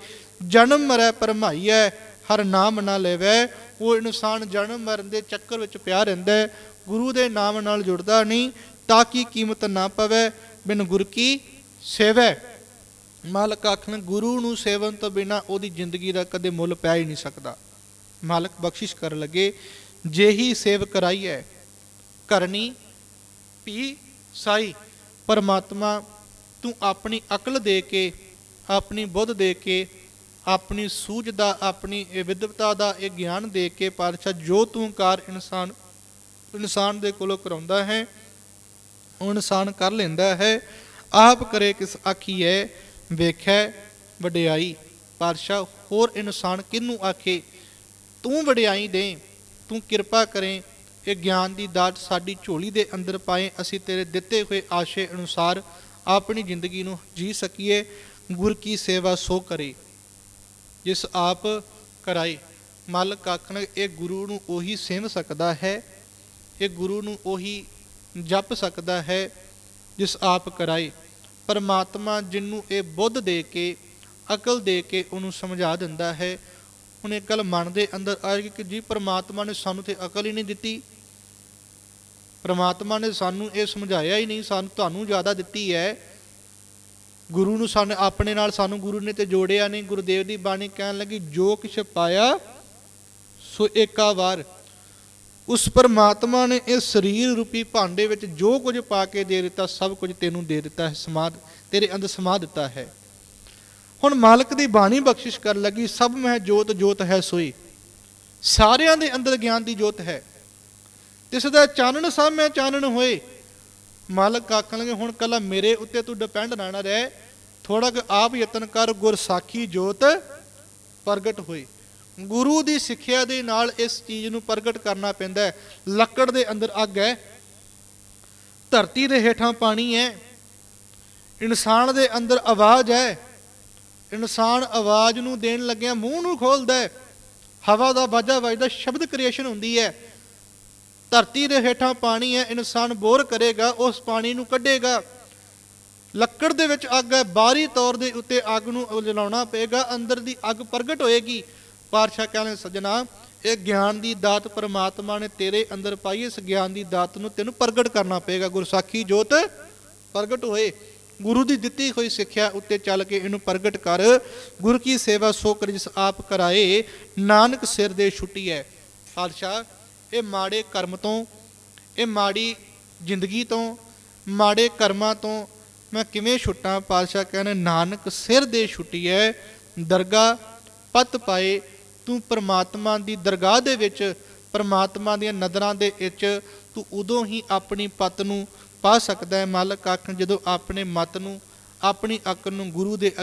ਜਨਮ ਮਰੈ ਪਰਮਾਈਐ, ਹਰ ਨਾਮ ਨਾ ਲੈਵੈ। ਉਹ ਇਨਸਾਨ ਜਨਮ ਮਰਨ ਦੇ ਚੱਕਰ ਵਿੱਚ ਪਿਆ ਰਹਿੰਦਾ ਹੈ, ਗੁਰੂ ਦੇ ਨਾਮ ਨਾਲ ਜੁੜਦਾ ਨਹੀਂ, ਤਾਂ ਕਿ ਕੀਮਤ ਨਾ ਪਵੇ? ਬਿਨ ਗੁਰ ਕੀ ਸੇਵੈ। ਮਾਲਕ ਆਖਣ, ਗੁਰੂ ਨੂੰ ਸੇਵਨ ਤੋਂ ਬਿਨਾ ਉਹਦੀ ਜ਼ਿੰਦਗੀ ਦਾ ਕਦੇ ਮੁੱਲ ਪੈ ਹੀ ਨਹੀਂ ਸਕਦਾ। ਮਾਲਕ ਬਖਸ਼ਿਸ਼ ਕਰਨ ਲੱਗੇ, ਜੇ ਹੀ ਸੇਵ ਹੈ ਕਰਨੀ, ਪੀ, ਸਾਈ, ਪਰਮਾਤਮਾ ਤੂੰ ਆਪਣੀ ਅਕਲ ਦੇ ਕੇ, ਆਪਣੀ ਬੁੱਧ ਦੇ ਕੇ, ਆਪਣੀ ਸੂਝ ਦਾ, ਆਪਣੀ ਇਹ ਵਿਦਵਤਾ ਦਾ, ਇਹ ਗਿਆਨ ਦੇ ਕੇ ਪਾਤਸ਼ਾਹ ਜੋ ਤੂੰ ਕਾਰ ਇਨਸਾਨ ਇਨਸਾਨ ਦੇ ਕੋਲੋਂ ਕਰਾਉਂਦਾ ਹੈ, ਉਹ ਇਨਸਾਨ ਕਰ ਲੈਂਦਾ ਹੈ। ਆਪ ਕਰੇ ਕਿਸ ਆਖੀਐ ਵੇਖੈ ਵਡਿਆਈ। ਪਾਤਸ਼ਾਹ, ਹੋਰ ਇਨਸਾਨ ਕਿਹਨੂੰ ਆਖੇ? ਤੂੰ ਵਡਿਆਈ ਦੇ, ਤੂੰ ਕਿਰਪਾ ਕਰੇ, ਇਹ ਗਿਆਨ ਦੀ ਦਾਤ ਸਾਡੀ ਝੋਲੀ ਦੇ ਅੰਦਰ ਪਾਏ, ਅਸੀਂ ਤੇਰੇ ਦਿੱਤੇ ਹੋਏ ਆਸ਼ੇ ਅਨੁਸਾਰ ਆਪਣੀ ਜ਼ਿੰਦਗੀ ਨੂੰ ਜੀ ਸਕੀਏ, ਗੁਰ ਕੀ ਸੇਵਾ ਸੋ ਕਰੇ। ਜਿਸ ਆਪ ਕਰਾਏ ਮਾਲਕ ਆਖਣ ਇਹ ਗੁਰੂ ਨੂੰ ਉਹੀ ਸੇਵ ਸਕਦਾ ਹੈ, ਇਹ ਗੁਰੂ ਨੂੰ ਉਹੀ ਜਪ ਸਕਦਾ ਹੈ, ਜਿਸ ਆਪ ਕਰਾਏ। ਪਰਮਾਤਮਾ ਜਿਹਨੂੰ ਇਹ ਬੁੱਧ ਦੇ ਕੇ, ਅਕਲ ਦੇ ਕੇ ਉਹਨੂੰ ਸਮਝਾ ਦਿੰਦਾ ਹੈ, ਉਹਨੇ ਕੱਲ ਮਨ ਦੇ ਅੰਦਰ ਆ ਕਿ ਜੀ ਪਰਮਾਤਮਾ ਨੇ ਸਾਨੂੰ ਤੇ ਅਕਲ ਹੀ ਨਹੀਂ ਦਿੱਤੀ ਪਰਮਾਤਮਾ ਨੇ ਸਾਨੂੰ ਇਹ ਸਮਝਾਇਆ ਹੀ ਨਹੀਂ, ਸਾਨੂੰ ਤੁਹਾਨੂੰ ਜ਼ਿਆਦਾ ਦਿੱਤੀ ਹੈ। ਗੁਰੂ ਨੂੰ ਸਾਨੂੰ, ਆਪਣੇ ਨਾਲ ਸਾਨੂੰ ਗੁਰੂ ਨੇ ਤੇ ਜੋੜਿਆ ਨਹੀਂ। ਗੁਰਦੇਵ ਦੀ ਬਾਣੀ ਕਹਿਣ ਲੱਗੀ, ਜੋ ਕਿਛ ਪਾਇਆ, ਸੋ ਏਕਾ ਵਾਰ। ਉਸ ਪਰਮਾਤਮਾ ਨੇ ਇਹ ਸਰੀਰ ਰੂਪੀ ਭਾਂਡੇ ਵਿੱਚ ਜੋ ਕੁਝ ਪਾ ਕੇ ਦੇ ਦਿੱਤਾ, ਸਭ ਕੁਝ ਤੈਨੂੰ ਦੇ ਦਿੱਤਾ ਹੈ ਸਮਾਦ ਤੇਰੇ ਅੰਦਰ ਸਮਾ ਦਿੱਤਾ ਹੈ। ਹੁਣ ਮਾਲਕ ਦੀ ਬਾਣੀ ਬਖਸ਼ਿਸ਼ ਕਰਨ ਲੱਗੀ, ਸਭ ਮਹਿ ਜੋਤ ਜੋਤ ਹੈ ਸੋਈ। ਸਾਰਿਆਂ ਦੇ ਅੰਦਰ ਗਿਆਨ ਦੀ ਜੋਤ ਹੈ। ਤਿਸ ਦਾ ਚਾਨਣ ਸਾਹਮਣੇ ਚਾਨਣ ਹੋਏ। ਮਾਲਕ ਆਖਣਗੇ ਹੁਣ ਕੱਲਾ ਮੇਰੇ ਉੱਤੇ ਤੂੰ ਡਿਪੈਂਡ ਨਾ ਨਾ ਰਹਿ। ਥੋੜਾ ਕਿ ਆਪ ਯਤਨ ਕਰ ਗੁਰ ਸਾਖੀ ਜੋਤ ਪ੍ਰਗਟ ਹੋਈ ਗੁਰੂ ਦੀ ਸਿੱਖਿਆ ਦੇ ਨਾਲ ਇਸ ਚੀਜ਼ ਨੂੰ ਪ੍ਰਗਟ ਕਰਨਾ ਪੈਂਦਾ ਹੈ। ਲੱਕੜ ਦੇ ਅੰਦਰ ਅੱਗ ਹੈ, ਧਰਤੀ ਦੇ ਹੇਠਾਂ ਪਾਣੀ ਹੈ, ਇਨਸਾਨ ਦੇ ਅੰਦਰ ਆਵਾਜ਼ ਹੈ। ਇਨਸਾਨ ਆਵਾਜ਼ ਨੂੰ ਦੇਣ ਲੱਗਿਆ ਮੂੰਹ ਨੂੰ ਖੋਲਦਾ ਹੈ। ਹਵਾ ਦਾ ਵਾਜਾ ਵੱਜਦਾ ਸ਼ਬਦ ਕ੍ਰੀਏਸ਼ਨ ਹੁੰਦੀ ਹੈ। ਧਰਤੀ ਦੇ ਹੇਠਾਂ ਪਾਣੀ ਹੈ, ਇਨਸਾਨ ਬੋਰ ਕਰੇਗਾ, ਉਸ ਪਾਣੀ ਨੂੰ ਕੱਢੇਗਾ। ਲੱਕੜ ਦੇ ਵਿੱਚ ਅੱਗ ਹੈ, ਬਾਹਰੀ ਤੌਰ ਦੇ ਉੱਤੇ ਅੱਗ ਨੂੰ ਜਲਾਉਣਾ ਪਏਗਾ, ਅੰਦਰ ਦੀ ਅੱਗ ਪ੍ਰਗਟ ਹੋਏਗੀ। ਪਾਤਸ਼ਾਹ ਕਹਿੰਦੇ, ਸੱਜਣਾ, ਇਹ ਗਿਆਨ ਦੀ ਦਾਤ ਪਰਮਾਤਮਾ ਨੇ ਤੇਰੇ ਅੰਦਰ ਪਾਈ, ਇਸ ਗਿਆਨ ਦੀ ਦਾਤ ਨੂੰ ਤੈਨੂੰ ਪ੍ਰਗਟ ਕਰਨਾ ਪਏਗਾ। ਗੁਰਸਾਖੀ ਜੋਤ, ਪ੍ਰਗਟ ਹੋਏ। ਗੁਰੂ ਦੀ ਦਿੱਤੀ ਹੋਈ ਸਿੱਖਿਆ ਉੱਤੇ ਚੱਲ ਕੇ ਇਹਨੂੰ ਪ੍ਰਗਟ ਕਰ। ਗੁਰ ਕੀ ਸੇਵਾ ਸੋ ਕਰ ਜਿਸ ਆਪ ਕਰਾਏ, ਨਾਨਕ ਸਿਰ ਦੇ ਛੁੱਟੀ ਹੈ। ਪਾਤਸ਼ਾਹ ਇਹ ਮਾੜੇ ਕਰਮ ਤੋਂ, ਇਹ ਮਾੜੀ ਜ਼ਿੰਦਗੀ ਤੋਂ, ਮਾੜੇ ਕਰਮਾਂ ਤੋਂ ਮੈਂ ਕਿਵੇਂ ਛੁੱਟਾਂ? ਪਾਤਸ਼ਾਹ ਕਹਿੰਦੇ, ਨਾਨਕ ਸਿਰ ਦੇ ਛੁੱਟੀ ਹੈ ਦਰਗਾ ਪਤ ਪਾਏ, ਤੂੰ ਪਰਮਾਤਮਾ ਦੀ ਦਰਗਾਹ ਦੇ ਵਿੱਚ, ਪਰਮਾਤਮਾ ਦੀਆਂ ਨਜ਼ਰਾਂ ਦੇ ਵਿੱਚ, ਤੂੰ ਉਦੋਂ ਹੀ ਆਪਣੀ ਪਤ ਨੂੰ ਪਾ ਸਕਦਾ ਹੈ। ਮਾਲਕ ਆਖਣ, ਜਦੋਂ ਆਪਣੇ ਮਤ ਨੂੰ, ਆਪਣੀ ਅਕਲ ਨੂੰ ਗੁਰੂ ਦੇ ਅੱਗੇ